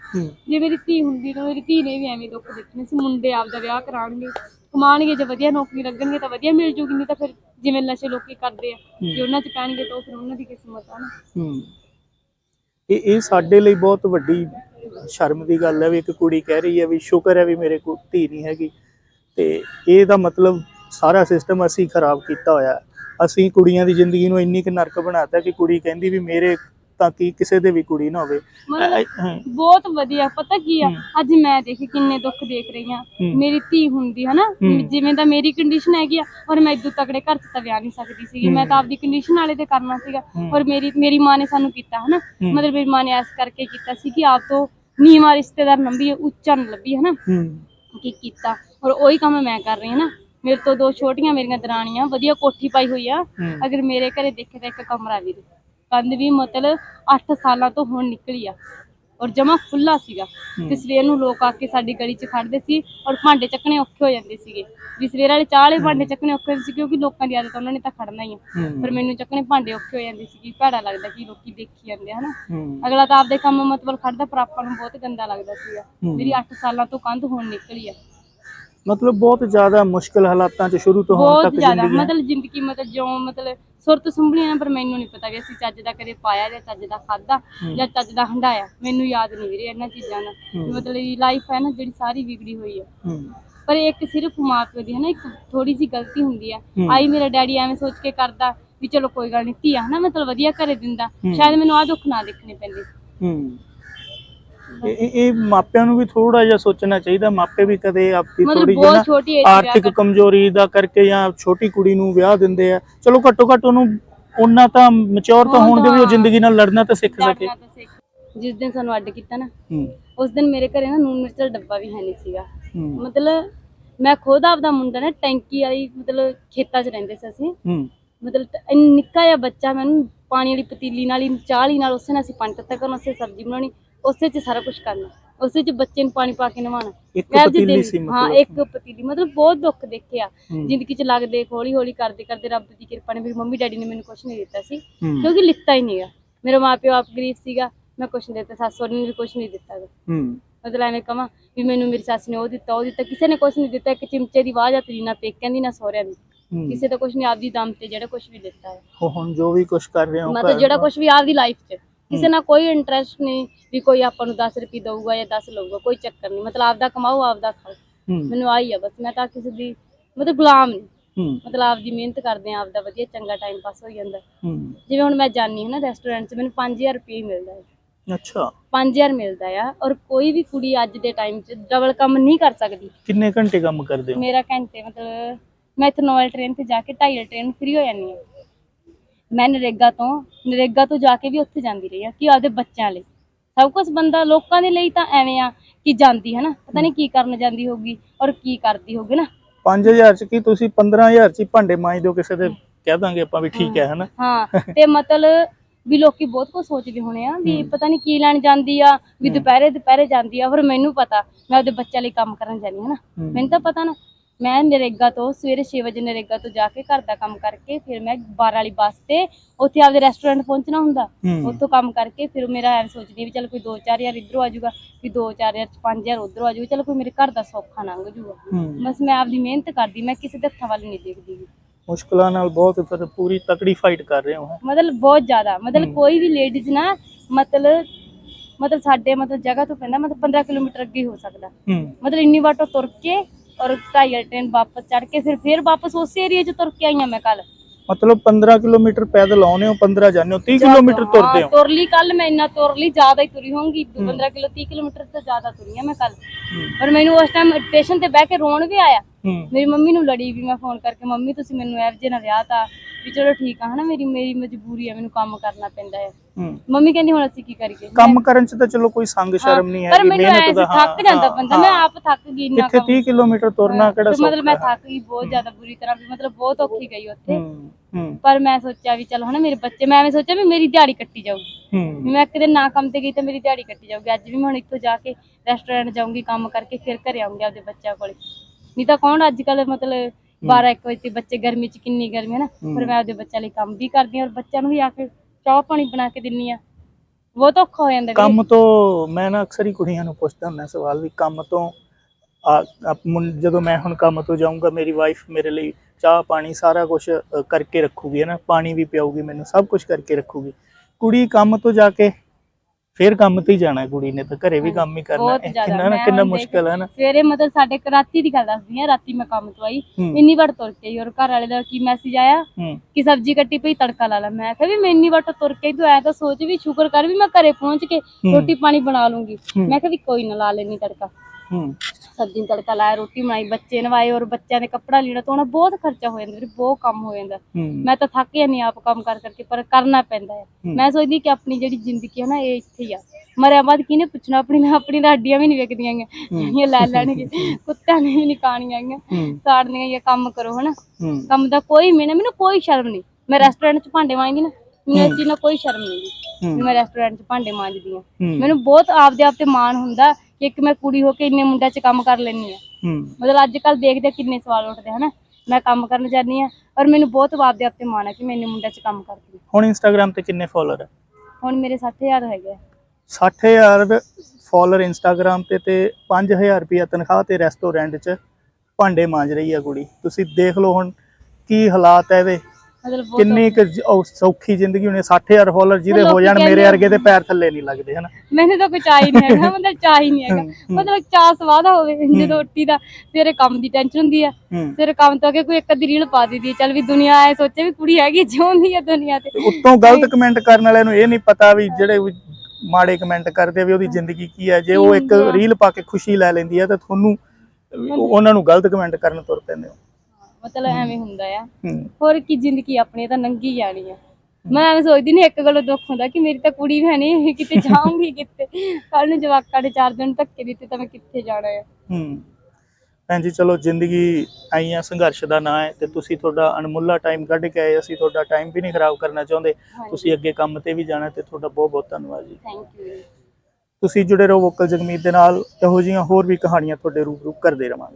ਜੇ ਮੇਰੀ ਧੀ ਹੁੰਦੀ ਤਾਂ ਮੇਰੀ ਧੀ ਨੇ ਵੀ ਐਵੇਂ ਦੁੱਖ ਦੇਖਣੇ ਸੀ ਮੁੰਡੇ ਆਪਦਾ ਵਿਆਹ ਕਰਾਉਣਗੇ ਕਮਾਣਗੇ ਜੇ ਵਧੀਆ ਨੌਕਰੀ ਲੱਗਣਗੇ ਤਾਂ ਵਧੀਆ ਮਿਲ ਜੂਗੀ ਨਹੀਂ ਤਾਂ ਫਿਰ ਜਿਵੇਂ ਨਸ਼ੇ ਲੋਕੀ ਕਰਦੇ ਆ ਜੇ ਉਹਨਾਂ 'ਚ ਪੈਣਗੇ ਤਾਂ ਉਹ ਫਿਰ ਉਹਨਾਂ ਦੀ ਕਿਸਮਤ ਆ ਨਾ।
ਹੂੰ। ਇਹ ਇਹ ਸਾਡੇ ਲਈ ਬਹੁਤ ਵੱਡੀ ਸ਼ਰਮ ਦੀ ਗੱਲ ਹੈ ਵੀ ਇੱਕ ਕੁੜੀ ਕਹਿ ਰਹੀ ਹੈ ਵੀ ਸ਼ੁਕਰ ਹੈ ਵੀ ਮੇਰੇ ਕੋਲ ਧੀ ਨਹੀਂ ਹੈਗੀ। ਤੇ ਇਹਦਾ ਮਤਲਬ ਸਾਰਾ ਸਿਸਟਮ ਅਸੀਂ ਖਰਾਬ ਕੀਤਾ ਹੋਇਆ। ਅਸੀਂ ਕੁੜੀਆਂ ਦੀ ਜ਼ਿੰਦਗੀ ਨੂੰ ਇੰਨੀ ਕੁ ਨਰਕ ਬਣਾਤਾ ਕਿ ਕੁੜੀ ਕਹਿੰਦੀ ਵੀ ਮੇਰੇ ਤਾਂ ਕਿ ਕਿਸੇ ਦੇ ਵੀ ਕੁੜੀ ਨਾ ਹੋਵੇ
ਮਤਲਬ ਬਹੁਤ ਵਧੀਆ ਪਤਾ ਕੀ ਆ। ਅੱਜ ਮੈਂ ਦੇਖ ਕਿੰਨੇ ਦੁੱਖ ਦੇਖ ਰਹੀ ਆ। ਮੇਰੀ ਧੀ ਹੁੰਦੀ ਹਨਾ। ਜਿਵੇਂ ਦਾ ਮੇਰੀ ਕੰਡੀਸ਼ਨ ਹੈਗੀ ਆ ਔਰ ਮੈਂ ਇਦੋਂ ਤਕੜੇ ਘਰ 'ਚ ਤਾਂ ਵਿਆਹ ਨਹੀਂ ਸਕਦੀ ਸੀਗੀ ਮੈਂ ਤਾਂ ਆਪਦੀ ਕੰਡੀਸ਼ਨ ਵਾਲੇ ਤੇ ਕਰਨਾ ਸੀਗਾ। ਔਰ ਮੇਰੀ ਮੇਰੀ ਮਾਂ ਨੇ ਸਾਨੂੰ ਕੀਤਾ ਹਨਾ। ਮਤਲਬ ਮੇਰੀ ਮਾਂ ਨੇ ਐਸ ਕਰਕੇ ਕੀਤਾ ਸੀ ਕਿ ਆਪ ਤੋਂ ਨੀਵਾਂ ਰਿਸ਼ਤੇਦਾਰ ਲੰਬੀ ਉੱਚਾ ਨਾ ਲੱਭੀ ਹਨਾ ਕੀ ਕੀਤਾ ਔਰ ਉਹੀ ਕੰਮ ਮੈਂ ਕਰ ਰਹੀ ਹਾਂ ਨਾ ਮੇਰੇ ਤੋਂ ਦੋ ਛੋਟੀਆਂ ਮੇਰੀਆਂ ਦਰਾਣੀਆਂ ਵਧੀਆ ਕੋਠੀ ਪਾਈ ਹੋਈ ਆ। ਅਗਰ ਮੇਰੇ ਘਰੇ ਦੇਖੇ ਤਾਂ ਇੱਕ ਕਮਰਾ ਵੀ ਨੀ। ਕੰਧ ਵੀ ਮਤਲਬ 8 ਸਾਲਾਂ ਤੋਂ ਹੁਣ ਨਿਕਲੀ ਆ ਔਰ ਜਮਾ ਖੁੱਲਾ ਸੀਗਾ। ਤੇ ਸਵੇਰ ਨੂੰ ਲੋਕ ਆ ਕੇ ਸਾਡੀ ਗਲੀ 'ਚ ਖੜਦੇ ਸੀ ਔਰ ਭਾਂਡੇ ਚੱਕਣੇ ਔਖੇ ਹੋ ਜਾਂਦੇ ਸੀਗੇ। ਵੀ ਸਵੇਰ ਵਾਲੇ ਚਾਹ ਵਾਲੇ ਭਾਂਡੇ ਚੱਕਣੇ ਔਖੇ ਹੁੰਦੇ ਸੀ ਕਿਉਂਕਿ ਲੋਕਾਂ ਦੀ ਆਦਤ ਉਹਨਾਂ ਨੇ ਤਾਂ ਖੜਨਾ ਹੀ ਆ। ਪਰ ਮੈਨੂੰ ਚੱਕਣੇ ਭਾਂਡੇ ਔਖੇ ਹੋ ਜਾਂਦੇ ਸੀ ਭੈੜਾ ਲੱਗਦਾ ਕਿ ਲੋਕੀ ਦੇਖੀ ਜਾਂਦੇ ਹਨਾ। ਅਗਲਾ ਤਾਂ ਆਪਦੇ ਕੰਮ ਮਤਲਬ ਖੜਦਾ ਪਰ ਆਪਾਂ ਨੂੰ ਬਹੁਤ ਗੰਦਾ ਲੱਗਦਾ ਸੀਗਾ। ਮੇਰੀ 8 ਸਾਲਾਂ ਤੋਂ ਕੰਧ ਹੁਣ ਨਿਕਲੀ ਆ।
ਮਤਲਬ ਬਹੁਤ ਜ਼ਿਆਦਾ ਮੁਸ਼ਕਲ ਹਾਲਾਤਾਂ 'ਚ ਸ਼ੁਰੂ ਤੋਂ ਹੁਣ
ਬਹੁਤ
ਤੱਕ
ਜ਼ਿਆਦਾ
ਜ਼ਿੰਦਗੀ
ਮਤਲਬ ਜ਼ਿੰਦਗੀ ਮਤਲਬ ਜੋ ਮਤਲਬ ਸੁਰਤ ਸੰਭਲੀ ਨਾ ਪਰ ਮੈਨੂੰ ਨਹੀਂ ਪਤਾ ਵੀ ਅਸੀਂ ਚੱਜ ਦਾ ਕਦੇ ਪਾਇਆ ਜਾਂ ਚੱਜ ਦਾ ਖਾਦਾ ਜਾਂ ਚੱਜ ਦਾ ਹੰਡਾਇਆ। ਮੈਨੂੰ ਯਾਦ ਨਹੀਂ ਵੀਰੇ ਇਹਨਾਂ ਚੀਜ਼ਾਂ ਦਾ। ਮਤਲਬ ਲਾਈਫ ਹੈ ਨਾ ਜਿਹੜੀ ਸਾਰੀ ਵਿਗੜੀ ਹੋਈ ਹੈ। ਪਰ ਇੱਕ ਸਿਰਫ ਮਾਂ ਪਿਓ ਦੀ ਹੈ ਨਾ ਇੱਕ ਥੋੜੀ ਜੀ ਗਲਤੀ ਹੁੰਦੀ ਹੈ। ਆਈ ਮੇਰਾ ਡੈਡੀ ਐਵੇਂ ਸੋਚ ਕੇ ਕਰਦਾ ਵੀ ਚਲੋ ਕੋਈ ਗੱਲ ਨਹੀਂ ਧੀਆ ਹਨਾ ਮਤਲਬ ਵਧੀਆ ਘਰੇ ਦਿੰਦਾ। ਸ਼ਾਇਦ ਮੈਨੂੰ ਆਹ ਦੁੱਖ ਨਾ ਦੇਖਣੇ ਪੈਂਦੇ।
ਹੂੰ। ਇਹ- ਮਾਪਿਆਂ ਨੂੰ ਵੀ ਥੋੜਾ ਜਿਹਾ ਸੋਚਣਾ ਚਾਹੀਦਾ ਮਾਪੇ ਵੀ ਕਦੇ ਆਪਦੀ ਥੋੜੀ ਜਿਹੀ ਆਰਥਿਕ ਕਮਜ਼ੋਰੀ ਦਾ ਕਰਕੇ ਜਾਂ ਛੋਟੀ ਕੁੜੀ ਨੂੰ ਵਿਆਹ ਦਿੰਦੇ ਆ। ਚਲੋ ਘੱਟੋ ਘੱਟ ਉਹਨੂੰ ਉਹਨਾਂ ਤਾਂ ਮੈਚੁਰ ਤਾਂ ਹੋਣ ਦੇ ਵੀ ਉਹ ਜ਼ਿੰਦਗੀ ਨਾਲ ਲੜਨਾ ਤਾਂ ਸਿੱਖ ਸਕੇ।
ਜਿਸ ਦਿਨ ਸਾਨੂੰ ਅੱਡ ਕੀਤਾ ਨਾ ਉਸ ਦਿਨ ਮੇਰੇ ਘਰੇ ਨਾ ਨੂਨ ਮਿਰਚ ਦਾ ਡੱਬਾ ਵੀ ਹੈ ਨਹੀਂ ਸੀਗਾ। ਮਤਲਬ ਮੈਂ ਖੁਦ ਆਪਦਾ ਮੁੰਡਾ ਨਾ ਟੈਂਕੀ ਵਾਲੀ ਮਤਲਬ ਖੇਤਾਂ 'ਚ ਰਹਿੰਦੇ ਸੀ ਅਸੀਂ। ਮਤਲਬ ਨਿੱਕਾ ਜਿਹਾ ਬੱਚਾ ਮੈਨੂੰ ਪਾਣੀ ਵਾਲੀ ਪਤੀਲੀ ਨਾਲ ਹੀ ਚਾਹਲੀ ਨਾਲ ਉਸੇ ਨਾਲ ਅਸੀਂ ਪਾਣੀ ਤੱਤਾ ਕਰਨਾ ਉਸੇ ਸਬਜ਼ੀ ਬਣਾਉਣੀ। ਉਸੇ 'ਚ ਸਾਰਾ ਕੁਝ ਕਰਨਾ। ਉਸੇ 'ਚ ਬੱਚੇ ਨੂੰ ਪਾਣੀ ਪਾ ਕੇ ਨਵਾਉਣਾ
ਇੱਕ
ਮੈਂ ਆਪਦੇ
ਪਤੀਲੀ
ਦਿਨ- ਹਾਂ
ਮਤਲਬ
ਇੱਕ ਪਤੀਲੀ। ਮਤਲਬ ਬਹੁਤ ਦੁੱਖ ਦੇਖਿਆ।
ਹੂੰ।
ਜ਼ਿੰਦਗੀ 'ਚ ਲੱਗਦੇ ਹੌਲੀ ਹੌਲੀ ਕਰਦੇ ਕਰਦੇ ਰੱਬ ਦੀ ਕਿਰਪਾ ਨੇ ਮੇਰੀ ਮੰਮੀ ਡੈਡੀ ਨੇ ਮੈਨੂੰ ਕੁਝ ਨਹੀਂ ਦਿੱਤਾ ਸੀ।
ਹੂੰ।
ਕਿਉਂਕਿ ਲਿੱਤਾ ਹੀ ਨਹੀਂਗਾ ਮੇਰਾ ਮਾਪਿਓ ਆਪ ਗਰੀਬ ਸੀਗਾ ਮੈਂ ਕੁਝ ਨਹੀਂ ਦਿੱਤਾ। ਸੱਸ ਸਹੁਰੇ ਨੇ ਵੀ ਕੁਝ ਨਹੀਂ ਦਿੱਤਾ। ਗਾ।
ਹੂੰ।
ਮਤਲਬ ਐਵੇਂ ਕਵਾਂ ਵੀ ਮੈਨੂੰ ਮੇਰੀ ਸੱਸ ਨੇ ਉਹ ਦਿੱਤਾ ਉਹ ਦਿੱਤਾ। ਕਿਸੇ ਨੇ ਕੁਝ ਨਹੀਂ ਦਿੱਤਾ। ਇੱਕ ਚਿਮਚੇ ਦੀ ਆਵਾਜ਼ ਆ ਤੇਰੀ ਨਾ ਪੇਕਿਆਂ ਦੀ ਨਾ ਸਹੁਰਿਆਂ ਦੀ।
ਹੂੰ।
ਕਿਸੇ ਦਾ ਕੁਝ ਨਹੀਂ ਆਪਦੀ ਦਮ ਤੇ ਜਿਹੜਾ ਕੁਝ ਵੀ ਦਿੱਤਾ। ਹੈ
ਉਹ ਹੁਣ ਜੋ ਵੀ ਕੁਝ ਕਰ ਰਹੇ ਹੋ
ਮਤਲਬ ਜਿਹੜਾ ਕੁਝ ਵੀ ਆਪਦੀ ਲਾਈਫ 'ਚ। ਕਿਸੇ ਨਾਲ ਕੋਈ ਇੰਟਰਸਟ ਨਹੀਂ ਵੀ ਕੋਈ ਆਪਾਂ ਨੂੰ 10 ਰੁਪਏ ਦਊਗਾ ਜਾਂ 10 ਲਊਗਾ ਕੋਈ ਚੱਕਰ ਨਹੀਂ। ਮਤਲਬ ਆਪਦਾ ਕਮਾਓ ਆਪਦਾ ਖਾਓ। ਮੈਨੂੰ ਆਈ ਆ ਬਸ ਮੈਂ ਤਾਂ ਕਿਸੇ ਦੀ ਮਤਲਬ ਗੁਲਾਮ ਨਹੀਂ। ਮਤਲਬ ਆਪਦੀ ਮਿਹਨਤ ਕਰਦੇ ਆ ਆਪਦਾ ਵਧੀਆ ਚੰਗਾ ਟਾਈਮ ਪਾਸ ਹੋ ਜਾਂਦਾ। ਜਿਵੇਂ ਹੁਣ ਮੈਂ ਜਾਨੀ ਹਾਂ ਨਾ ਰੈਸਟੋਰੈਂਟ 'ਚ ਮੈਨੂੰ 5000 ਰੁਪਏ ਮਿਲਦਾ ਹੈ।
ਅੱਛਾ।
5000 ਮਿਲਦਾ ਆ ਔਰ ਕੋਈ ਵੀ ਕੁੜੀ ਅੱਜ ਦੇ ਟਾਈਮ 'ਚ ਡਬਲ ਕੰਮ ਨਹੀਂ ਕਰ ਸਕਦੀ।
ਕਿੰਨੇ ਘੰਟੇ ਕੰਮ ਕਰਦੇ ਹੋ?
ਮੇਰਾ ਘੰਟੇ ਮਤਲਬ ਮੈਂ ਇੱਥੇ ਨੋਵਲ ਟ੍ਰੇਨ ਤੇ ਜਾ ਕੇ ਢਾਈ ਟ੍ਰੇਨ ਫ੍ਰੀ ਹੋ ਜਾਂਦੀ ਹਾਂ। ਮੈਂ ਨਰੇਗਾ ਤੋਂ ਨਰੇਗਾ ਤੋਂ ਜਾ ਕੇ ਵੀ ਉੱਥੇ ਜਾਂਦੀ ਰਹੀ ਆ ਕਿ ਆਪਦੇ ਬੱਚਿਆਂ ਲਈ। ਸਭ ਕੁਝ ਬੰਦਾ ਲੋਕਾਂ ਦੇ ਲਈ ਤਾਂ ਐਵੇਂ ਆ ਕਿ ਜਾਂਦੀ ਹੈ ਨਾ? ਪਤਾ ਨਹੀਂ ਕੀ ਕਰਨ ਜਾਂਦੀ ਹੋਗੀ ਔਰ ਕੀ ਕਰਦੀ ਹੋਗੀ ਨਾ।
5000 ਚ ਕੀ ਤੁਸੀਂ 15000 ਚ ਹੀ ਭਾਂਡੇ ਮਾਂਜਦੇ ਹੋ ਕਿਸੇ ਦੇ ਕਹਿ ਦਾਂਗੇ ਆਪਾਂ ਵੀ ਠੀਕ ਹੈ ਹਨਾ?
ਹਾਂ ਤੇ ਮਤਲਬ ਵੀ ਲੋਕੀ ਬਹੁਤ ਕੁਝ ਸੋਚਦੇ ਹੋਣੇ ਆ ਵੀ ਪਤਾ ਨਹੀਂ ਕੀ ਲੈਣ ਜਾਂਦੀ ਆ ਵੀ ਦੁਪਹਿਰੇ ਦੁਪਹਿਰੇ ਜਾਂਦੀ ਆ ਪਰ ਮੈਨੂੰ ਪਤਾ ਮੈਂ ਆਪਦੇ ਬੱਚਿਆਂ ਲਈ ਕੰਮ ਕਰਨ ਜਾਂਦੀ ਹਾਂ ਨਾ?
ਹੂੰ।
ਮੈਨੂੰ ਤਾਂ ਪਤਾ ਨਾ। ਮੈਂ ਨਰੇਗਾ ਤੋਂ ਸਵੇਰੇ 6 ਵਜੇ ਨਰੇਗਾ ਤੋਂ ਜਾ ਕੇ ਘਰ ਦਾ ਕੰਮ ਕਰਕੇ ਫਿਰ ਮੈਂ 12 ਵਾਲੀ ਬੱਸ ਤੇ ਉੱਥੇ ਆਪਦੇ ਰੈਸਟੋਰੈਂਟ ਪਹੁੰਚਣਾ ਹੁੰਦਾ। ਉੱਥੋਂ ਕੰਮ ਕਰਕੇ ਫਿਰ ਮੇਰਾ ਐਂ ਸੋਚਦੀ ਵੀ ਚਲ ਕੋਈ 2-4000 ਇਧਰੋਂ ਆ ਜਾਊਗਾ ਵੀ 2-4000 5000 ਉਧਰੋਂ ਆ ਜਾਊਗਾ ਚਲ ਕੋਈ ਮੇਰੇ ਘਰ ਦਾ ਸੌਖਾ ਲੰਘ ਜਾਊਗਾ। ਬਸ ਮੈਂ ਆਪਦੀ ਮਿਹਨਤ ਕਰਦੀ ਮੈਂ ਕਿਸੇ ਦੇ ਹੱਥਾਂ ਵੱਲ ਨਹੀਂ ਦੇਖਦੀ।
ਮੁਸ਼ਕਲਾਂ ਨਾਲ ਬਹੁਤ ਫਿਰ ਪੂਰੀ ਤਕੜੀ ਫਾਈਟ ਕਰ ਰਹੇ ਹੋ।
ਮਤਲਬ ਬਹੁਤ ਜ਼ਿਆਦਾ ਮਤਲਬ ਕੋਈ ਵੀ ਲੇਡੀਜ਼ ਨਾ ਮਤਲਬ ਮਤਲਬ ਸਾਡੇ ਮਤਲਬ ਜਗ੍ਹਾ ਤੋਂ ਪੈਂਦਾ ਮਤਲਬ 15 ਕਿਲੋਮੀਟਰ ਅੱਗੇ ਹੀ ਸਕਦਾ। ਮਤਲਬ ਇੰਨੀ ਵਾਟੋ ਤੁਰ ਕੇ ਔਰ ਢਾਈ ਟ੍ਰੇਨ ਵਾਪਸ ਚੜ ਕੇ ਫਿਰ ਫਿਰ ਵਾਪਸ ਉਸੇ ਏਰੀਆ 'ਚ ਤੁਰ ਕੇ ਆਈਆਂ ਮੈਂ ਕੱਲ
ਮਤਲਬ 15 ਕਿਲੋਮੀਟਰ ਪੈਦਲ ਆਉਨੇ ਹੋ 15 ਜਾਂਦੇ ਹੋ 30 ਕਿਲੋਮੀਟਰ ਤੁਰਦੇ ਹੋ
ਤੁਰ ਲਈ ਕੱਲ ਮੈਂ ਇੰਨਾ ਤੁਰ ਲਈ ਜ਼ਿਆਦਾ ਹੀ ਤੁਰੀ ਹੋਊਂਗੀ। 15 ਕਿਲੋ 30 ਕਿਲੋਮੀਟਰ ਤੋਂ ਜ਼ਿਆਦਾ ਤੁਰੀ ਆ ਮੈਂ ਕੱਲ। ਪਰ ਮੈਨੂੰ ਉਸ ਟਾਈਮ ਸਟੇਸ਼ਨ ਤੇ ਬਹਿ ਕੇ ਰੋਣ ਵੀ ਆਇਆ। ਮੇਰੀ ਮੰਮੀ ਨੂੰ ਲੜੀ ਵੀ ਮੈਂ ਫੋਨ ਕਰਕੇ ਮੰਮੀ ਤੁਸੀਂ ਮੈਨੂੰ ਇਹੋ ਜਿਹੇ ਨਾਲ ਵਿਆਹ ਤਾ ਵੀ ਚਲੋ ਠੀਕ ਆ ਹਨਾ ਮੇਰੀ ਮੇਰੀ ਮਜਬੂਰੀ ਆ ਮੈਨੂੰ ਕੰਮ ਕਰਨਾ ਪੈਂਦਾ ਹੈ
ਹੂੰ।
ਮੰਮੀ ਕਹਿੰਦੀ ਹੁਣ ਅਸੀਂ ਕੀ ਕਰੀਏ?
ਕੰਮ ਕਰਨ ਚ ਤਾਂ ਚਲੋ ਕੋਈ ਸੰਗ ਸ਼ਰਮ ਨਹੀਂ
ਪਰ
ਹੈਗੀ
ਮੈਨੂੰ ਥੱਕ ਜਾਂਦਾ ਬੰਦਾ ਮੈਂ ਆਪ ਥੱਕ ਗਈ ਇੰਨਾ
ਕਿੱਥੇ
ਕੰਮ
30 ਕਿਲੋਮੀਟਰ ਤੁਰਨਾ ਕਿਹੜਾ
ਤੇ ਮਤਲਬ ਮੈਂ
ਸੌਖਾ ਹੈ?
ਥੱਕ ਗਈ ਬਹੁਤ ਜ਼ਿਆਦਾ ਬੁਰੀ ਤਰ੍ਹਾਂ ਵੀ ਮਤਲਬ ਬਹੁਤ ਔਖੀ ਗਈ ਉੱਥੇ।
ਹੂੰ ਹੂੰ।
ਪਰ ਮੈਂ ਸੋਚਿਆ ਵੀ ਚਲੋ ਹਨਾ ਮੇਰੇ ਬੱਚੇ ਮੈਂ ਐਵੇਂ ਸੋਚਿਆ ਵੀ ਮੇਰੀ ਦਿਹਾੜੀ ਕੱਟੀ ਜਾਊਗੀ।
ਹੂੰ।
ਵੀ ਮੈਂ ਇੱਕ ਦਿਨ ਨਾ ਕੰਮ ਤੇ ਗਈ ਤਾਂ ਮੇਰੀ ਦਿਹਾੜੀ ਕੱਟੀ ਜਾਊਗੀ। ਅੱਜ ਵੀ ਮੈਂ ਹੁਣ ਇੱਥੋਂ ਜਾ ਕੇ ਰੈਸਟੋਰੈਂਟ ਜਾਊਂਗੀ ਕੰਮ ਕਰਕੇ ਫਿਰ ਘਰੇ ਆਉਂਗੀ ਆਪਦੇ ਬੱਚਿਆਂ ਕੋਲੇ। ਨਹੀਂ ਤਾਂ ਕੌਣ ਅੱਜ ਕੱਲ ਮਤਲਬ 12 1 ਵਜੇ ਤੇ ਬੱਚੇ ਗਰਮੀ ਚ ਕਿੰਨੀ ਗਰਮੀ ਹੈ ਨਾ ਪਰ ਮੈਂ ਆਪਦੇ ਬੱਚਿਆਂ ਲਈ ਕੰਮ ਵੀ ਕਰਦੀ ਹਾਂ ਔਰ ਬੱਚਿਆਂ ਨੂੰ ਵੀ ਆ ਕੇ ਚਾਹ ਪਾਣੀ ਬਣਾ ਕੇ ਦਿੰਨੀ ਆ ਬਹੁਤ ਔਖਾ ਹੋ ਜਾਂਦਾ।
ਕੰਮ ਤੋਂ ਮੈਂ ਨਾ ਅਕਸਰ ਹੀ ਕੁੜੀਆਂ ਨੂੰ ਪੁੱਛਦਾ ਹੁੰਦਾ ਸਵਾਲ ਵੀ ਕੰਮ ਤੋਂ ਜਦੋਂ ਮੈਂ ਹੁਣ ਕੰਮ ਤੋਂ ਜਾਊਂਗਾ ਮੇਰੀ ਵਾਈਫ ਮੇਰੇ ਲਈ ਚਾਹ ਪਾਣੀ ਸਾਰਾ ਕੁਝ ਕਰਕੇ ਰੱਖੂਗੀ ਹੈ ਨਾ? ਪਾਣੀ ਵੀ ਪਿਆਊਗੀ ਮੈਨੂੰ ਸਭ ਕੁਝ ਕਰਕੇ ਰੱਖੂਗੀ। ਕੁੜੀ ਕੰਮ ਤੋਂ ਜਾ ਕੇ ਫਿਰ ਕੰਮ ਤੇ ਹੀ ਜਾਣਾ ਹੈ ਕੁੜੀ ਨੇ ਤਾਂ ਘਰੇ ਵੀ ਕੰਮ ਹੀ ਕਰਨਾ
ਬਹੁਤ
ਹੈ।
ਜ਼ਿਆਦਾ।
ਕਿੰਨਾ ਨਾ
ਮੈਂ
ਕਿੰਨਾ
ਹੁਣ
ਮੁਸ਼ਕਲ ਹੈ ਨਾ।
ਸਵੇਰੇ ਮਤਲਬ ਸਾਡੇ ਘਰ ਰਾਤੀ ਦੀ ਗੱਲ ਦੱਸਦੀ ਆ ਰਾਤੀ ਮੈਂ ਕੰਮ ਤੋਂ ਆਈ
ਹੂੰ।
ਇੰਨੀ ਵਾਰ ਤੁਰ ਕੇ ਆਈ ਔਰ ਘਰ ਵਾਲੇ ਦਾ ਕੀ ਮੈਸੇਜ ਆਇਆ
ਹੂੰ।
ਕਿ ਸਬਜ਼ੀ ਕੱਟੀ ਪਈ ਤੜਕਾ ਲਾ ਲਾ। ਮੈਂ ਕਿਹਾ ਵੀ ਮੈਂ ਇੰਨੀ ਵਾਰ ਤੁਰ ਕੇ ਆਈ, ਤੂੰ ਐ ਤਾਂ ਸੋਚ ਵੀ ਸ਼ੁਕਰ ਕਰ ਵੀ ਮੈਂ ਘਰੇ ਪਹੁੰਚ ਕੇ ਰੋਟੀ ਪਾਣੀ ਬਣਾ ਲੂੰਗੀ।
ਹੂੰ।
ਮੈਂ ਕਿਹਾ ਵੀ ਕੋਈ ਨਾ ਲਾ ਲੈਣੀ ਤੜਕਾ।
ਹੂੰ
ਸਬਜ਼ੀ ਨੂੰ ਤੜਕਾ ਲਾਇਆ ਰੋਟੀ ਬਣਾਈ ਬੱਚੇ ਨਵਾਏ ਔਰ ਬੱਚਿਆਂ ਦੇ ਕੱਪੜਾ ਲੀੜਾ ਧੋਣਾ ਬਹੁਤ ਖਰਚਾ ਹੋ ਜਾਂਦਾ ਵੀਰੇ ਬਹੁਤ ਕੰਮ ਹੋ ਜਾਂਦਾ। ਮੈਂ ਤਾਂ ਥੱਕ ਜਾਂਦੀ ਆਪ ਕੰਮ ਕਰ ਕਰਕੇ ਪਰ ਕਰਨਾ ਪੈਂਦਾ ਹੈ। ਮੈਂ ਸੋਚਦੀ ਕਿ ਆਪਣੀ ਜਿਹੜੀ ਜ਼ਿੰਦਗੀ ਹੈ ਨਾ ਇਹ ਇੱਥੇ ਹੀ ਆ। ਮਰਿਆ ਬਾਅਦ ਕਿਹਨੇ ਪੁੱਛਣਾ ਆਪਣੀ ਨਾ ਆਪਣੀ ਤਾਂ ਹੱਡੀਆਂ ਵੀ ਨਹੀਂ ਵਿਕਦੀਆਂ ਗੀਆਂ ਜਿਹੜੀਆਂ ਲੈ ਲੈਣਗੇ ਕੁੱਤਿਆਂ ਨੇ ਵੀ ਨਹੀਂ ਗੀਆਂ
ਹੂੰ।
ਸਾੜਨੀਆਂ ਜਾਂ ਕੰਮ ਕਰੋ ਹਨਾ। ਕੰਮ ਦਾ ਕੋਈ ਮੈਨੂੰ ਮੈਨੂੰ ਕੋਈ ਸ਼ਰਮ ਨਹੀਂ। ਮੈਂ ਰੈਸਟੋਰੈਂਟ 'ਚ ਭਾਂਡੇ ਮਾਂਜਦੀ ਨਾ ਮੈਨੂੰ ਇਸ ਚੀਜ਼ ਨਾਲ ਕੋਈ ਸ਼ਰਮ ਨਹੀਂ ਮੈਂ ਰੈਸਟੋਰੈਂਟ 'ਚ ਭਾਂਡੇ ਮਾਂਜਦੀ ਹੂੰ। ਮੈਨੂੰ ਬਹੁਤ ਆਪਦੇ ਆਪ ਤੇ ਮਾਣ ਹੁੰਦਾ ਕਿ ਇੱਕ ਮੈਂ ਕੁੜੀ ਹੋ ਕੇ ਇੰਨੇ ਮੁੰਡਿਆਂ 'ਚ ਕੰਮ ਕਰ ਲੈਂਦੀ ਆ ਮਤਲਬ ਅੱਜ ਕੱਲ ਦੇਖਦੇ ਕਿੰਨੇ ਸਵਾਲ ਉੱਠਦੇ ਹਨਾ? ਮੈਂ ਕੰਮ ਕਰਨ ਜਾਂਦੀ ਆ ਔਰ ਮੈਨੂੰ ਬਹੁਤ ਆਪਦੇ ਆਪ ਤੇ ਮਾਣ ਕਿ ਮੈਂ ਇੰਨੇ ਮੁੰਡਿਆਂ 'ਚ ਕੰਮ ਕਰਦੀ ਹਾਂ।
ਹੁਣ ਇੰਸਟਾਗ੍ਰam ਤੇ ਕਿੰਨੇ ਫਾਲੋਅਰ ਹੈ
ਹੁਣ ਮੇਰੇ 60000 ਹੈਗੇ ਆ।
60000 ਫਾਲੋਅਰ ਇੰਸਟਾਗ੍ਰam ਤੇ ਤੇ 5000 ਰੁਪਿਆ ਤਨਖਾਹ ਤੇ ਰੈਸਟੋਰੈਂਟ 'ਚ ਭਾਂਡੇ ਮਾਂਜ ਰਹੀ ਆ ਕੁੜੀ। ਤੁਸੀਂ ਦੇਖ ਲਓ ਹੁਣ ਕੀ ਹਾਲਾਤ ਹੈ ਇਹਦੇ।
ਮਤਲਬ ਬਹੁਤ
ਕਿੰਨੀ ਕੁ ਜ- ਉਹ ਸੌਖੀ ਜ਼ਿੰਦਗੀ ਹੋਣੀ 60000 ਫਾਲੋਅਰ ਜਿਹਦੇ ਹੋ ਜਾਣ ਮੇਰੇ ਵਰਗੇ ਦੇ ਪੈਰ ਥੱਲੇ ਨਹੀਂ ਲੱਗਦੇ ਹਨਾ?
ਮੈਨੂੰ ਤਾਂ ਕੋਈ ਚਾਹ ਹੀ ਨਹੀਂ ਹੈਗਾ ਮਤਲਬ ਚਾਹ ਹੀ ਨਹੀਂ ਹੈਗਾ।
ਹੂੰ।
ਮਤਲਬ ਚਾਹ ਸਵਾਦ ਹੋਵੇ ਜਦੋਂ ਰੋਟੀ ਦਾ ਤੇਰੇ ਕੰਮ ਦੀ ਟੈਨਸ਼ਨ ਹੁੰਦੀ ਆ।
ਹੂੰ।
ਤੇਰੇ ਕੰਮ ਤੋਂ ਅੱਗੇ ਕੋਈ ਇੱਕ ਅੱਧੀ ਰੀਲ ਪਾ ਦਿੱਤੀ ਚੱਲ ਵੀ ਦੁਨੀਆ ਐ ਸੋਚੇ ਵੀ ਕੁੜੀ ਹੈਗੀ ਜਿਉਂਦੀ ਆ ਦੁਨੀਆ ਤੇ।
ਤੇ ਉੱਤੋਂ ਗਲਤ ਕਮੈਂਟ ਕਰਨ ਵਾਲਿਆਂ ਨੂੰ ਇਹ ਨਹੀਂ ਪਤਾ ਵੀ ਜਿਹੜੇ ਵੀ ਮਾੜੇ ਕਮੈਂਟ ਕਰਦੇ ਆ ਵੀ ਉਹਦੀ ਜ਼ਿੰਦਗੀ ਕੀ ਹੈ ਜੇ ਉਹ ਇੱਕ ਰੀਲ ਪਾ ਕੇ ਖੁਸ਼ੀ ਲੈ ਲੈਂਦੀ ਹੈ ਤਾਂ ਤੁਹਾਨੂੰ ਉਹਨਾਂ ਨੂੰ ਗਲਤ ਕਮੈਂਟ ਕਰਨ ਤੁਰ ਪੈਂਦੇ ਹੋ।
ਮਤਲਬ ਐਵੇਂ ਹੁੰਦਾ ਆ।
ਹੂੰ।
ਹੋਰ ਕੀ ਜ਼ਿੰਦਗੀ ਆਪਣੀ ਤਾਂ ਨੰਗੀ ਜਾਣੀ ਆ। ਮੈਂ ਐਵੇਂ ਸੋਚਦੀ ਨਹੀਂ ਇੱਕ ਗੱਲੋਂ ਦੁੱਖ ਹੁੰਦਾ ਕਿ ਮੇਰੀ ਤਾਂ ਕੁੜੀ ਵੀ ਹੈ ਨਹੀਂ ਕਿਤੇ ਜਾਊਂਗੀ ਕਿਤੇ। ਕੱਲ ਨੂੰ ਜਵਾਕਾਂ ਦੇ ਚਾਰ ਦਿਨ ਧੱਕੇ ਦਿੱਤੇ ਤਾਂ ਮੈਂ ਕਿੱਥੇ ਜਾਣਾ ਆ।
ਹੂੰ। ਭੈਣ ਜੀ ਚਲੋ ਜ਼ਿੰਦਗੀ ਆਈਆਂ ਸੰਘਰਸ਼ ਦਾ ਨਾਂ ਹੈ ਤੇ ਤੁਸੀਂ ਤੁਹਾਡਾ ਅਣਮੁੱਲਾ ਟਾਈਮ ਕੱਢ ਕੇ ਆਏ ਅਸੀਂ ਤੁਹਾਡਾ ਟਾਈਮ ਵੀ ਨਹੀਂ ਖਰਾਬ ਕਰਨਾ ਚਾਹੁੰਦੇ। ਤੁਸੀਂ ਅੱਗੇ ਕੰਮ ਤੇ ਵੀ ਜਾਣਾ ਤੇ ਤੁਹਾਡਾ ਬਹੁਤ ਬਹੁਤ ਧੰਨਵਾਦ ਜੀ।
ਥੈਂਕ ਯੂ
ਤੁਸੀਂ ਜੁੜੇ ਰਹੋ ਵੋਕਲ ਜਗਮੀਤ ਦੇ ਨਾਲ ਇਹੋ ਜਿਹੀਆਂ ਹੋਰ ਵੀ ਕਹਾਣੀਆਂ ਤੁਹਾਡੇ ਰੂਬਰੂ ਕਰਦੇ ਰਵਾਂਗੇ।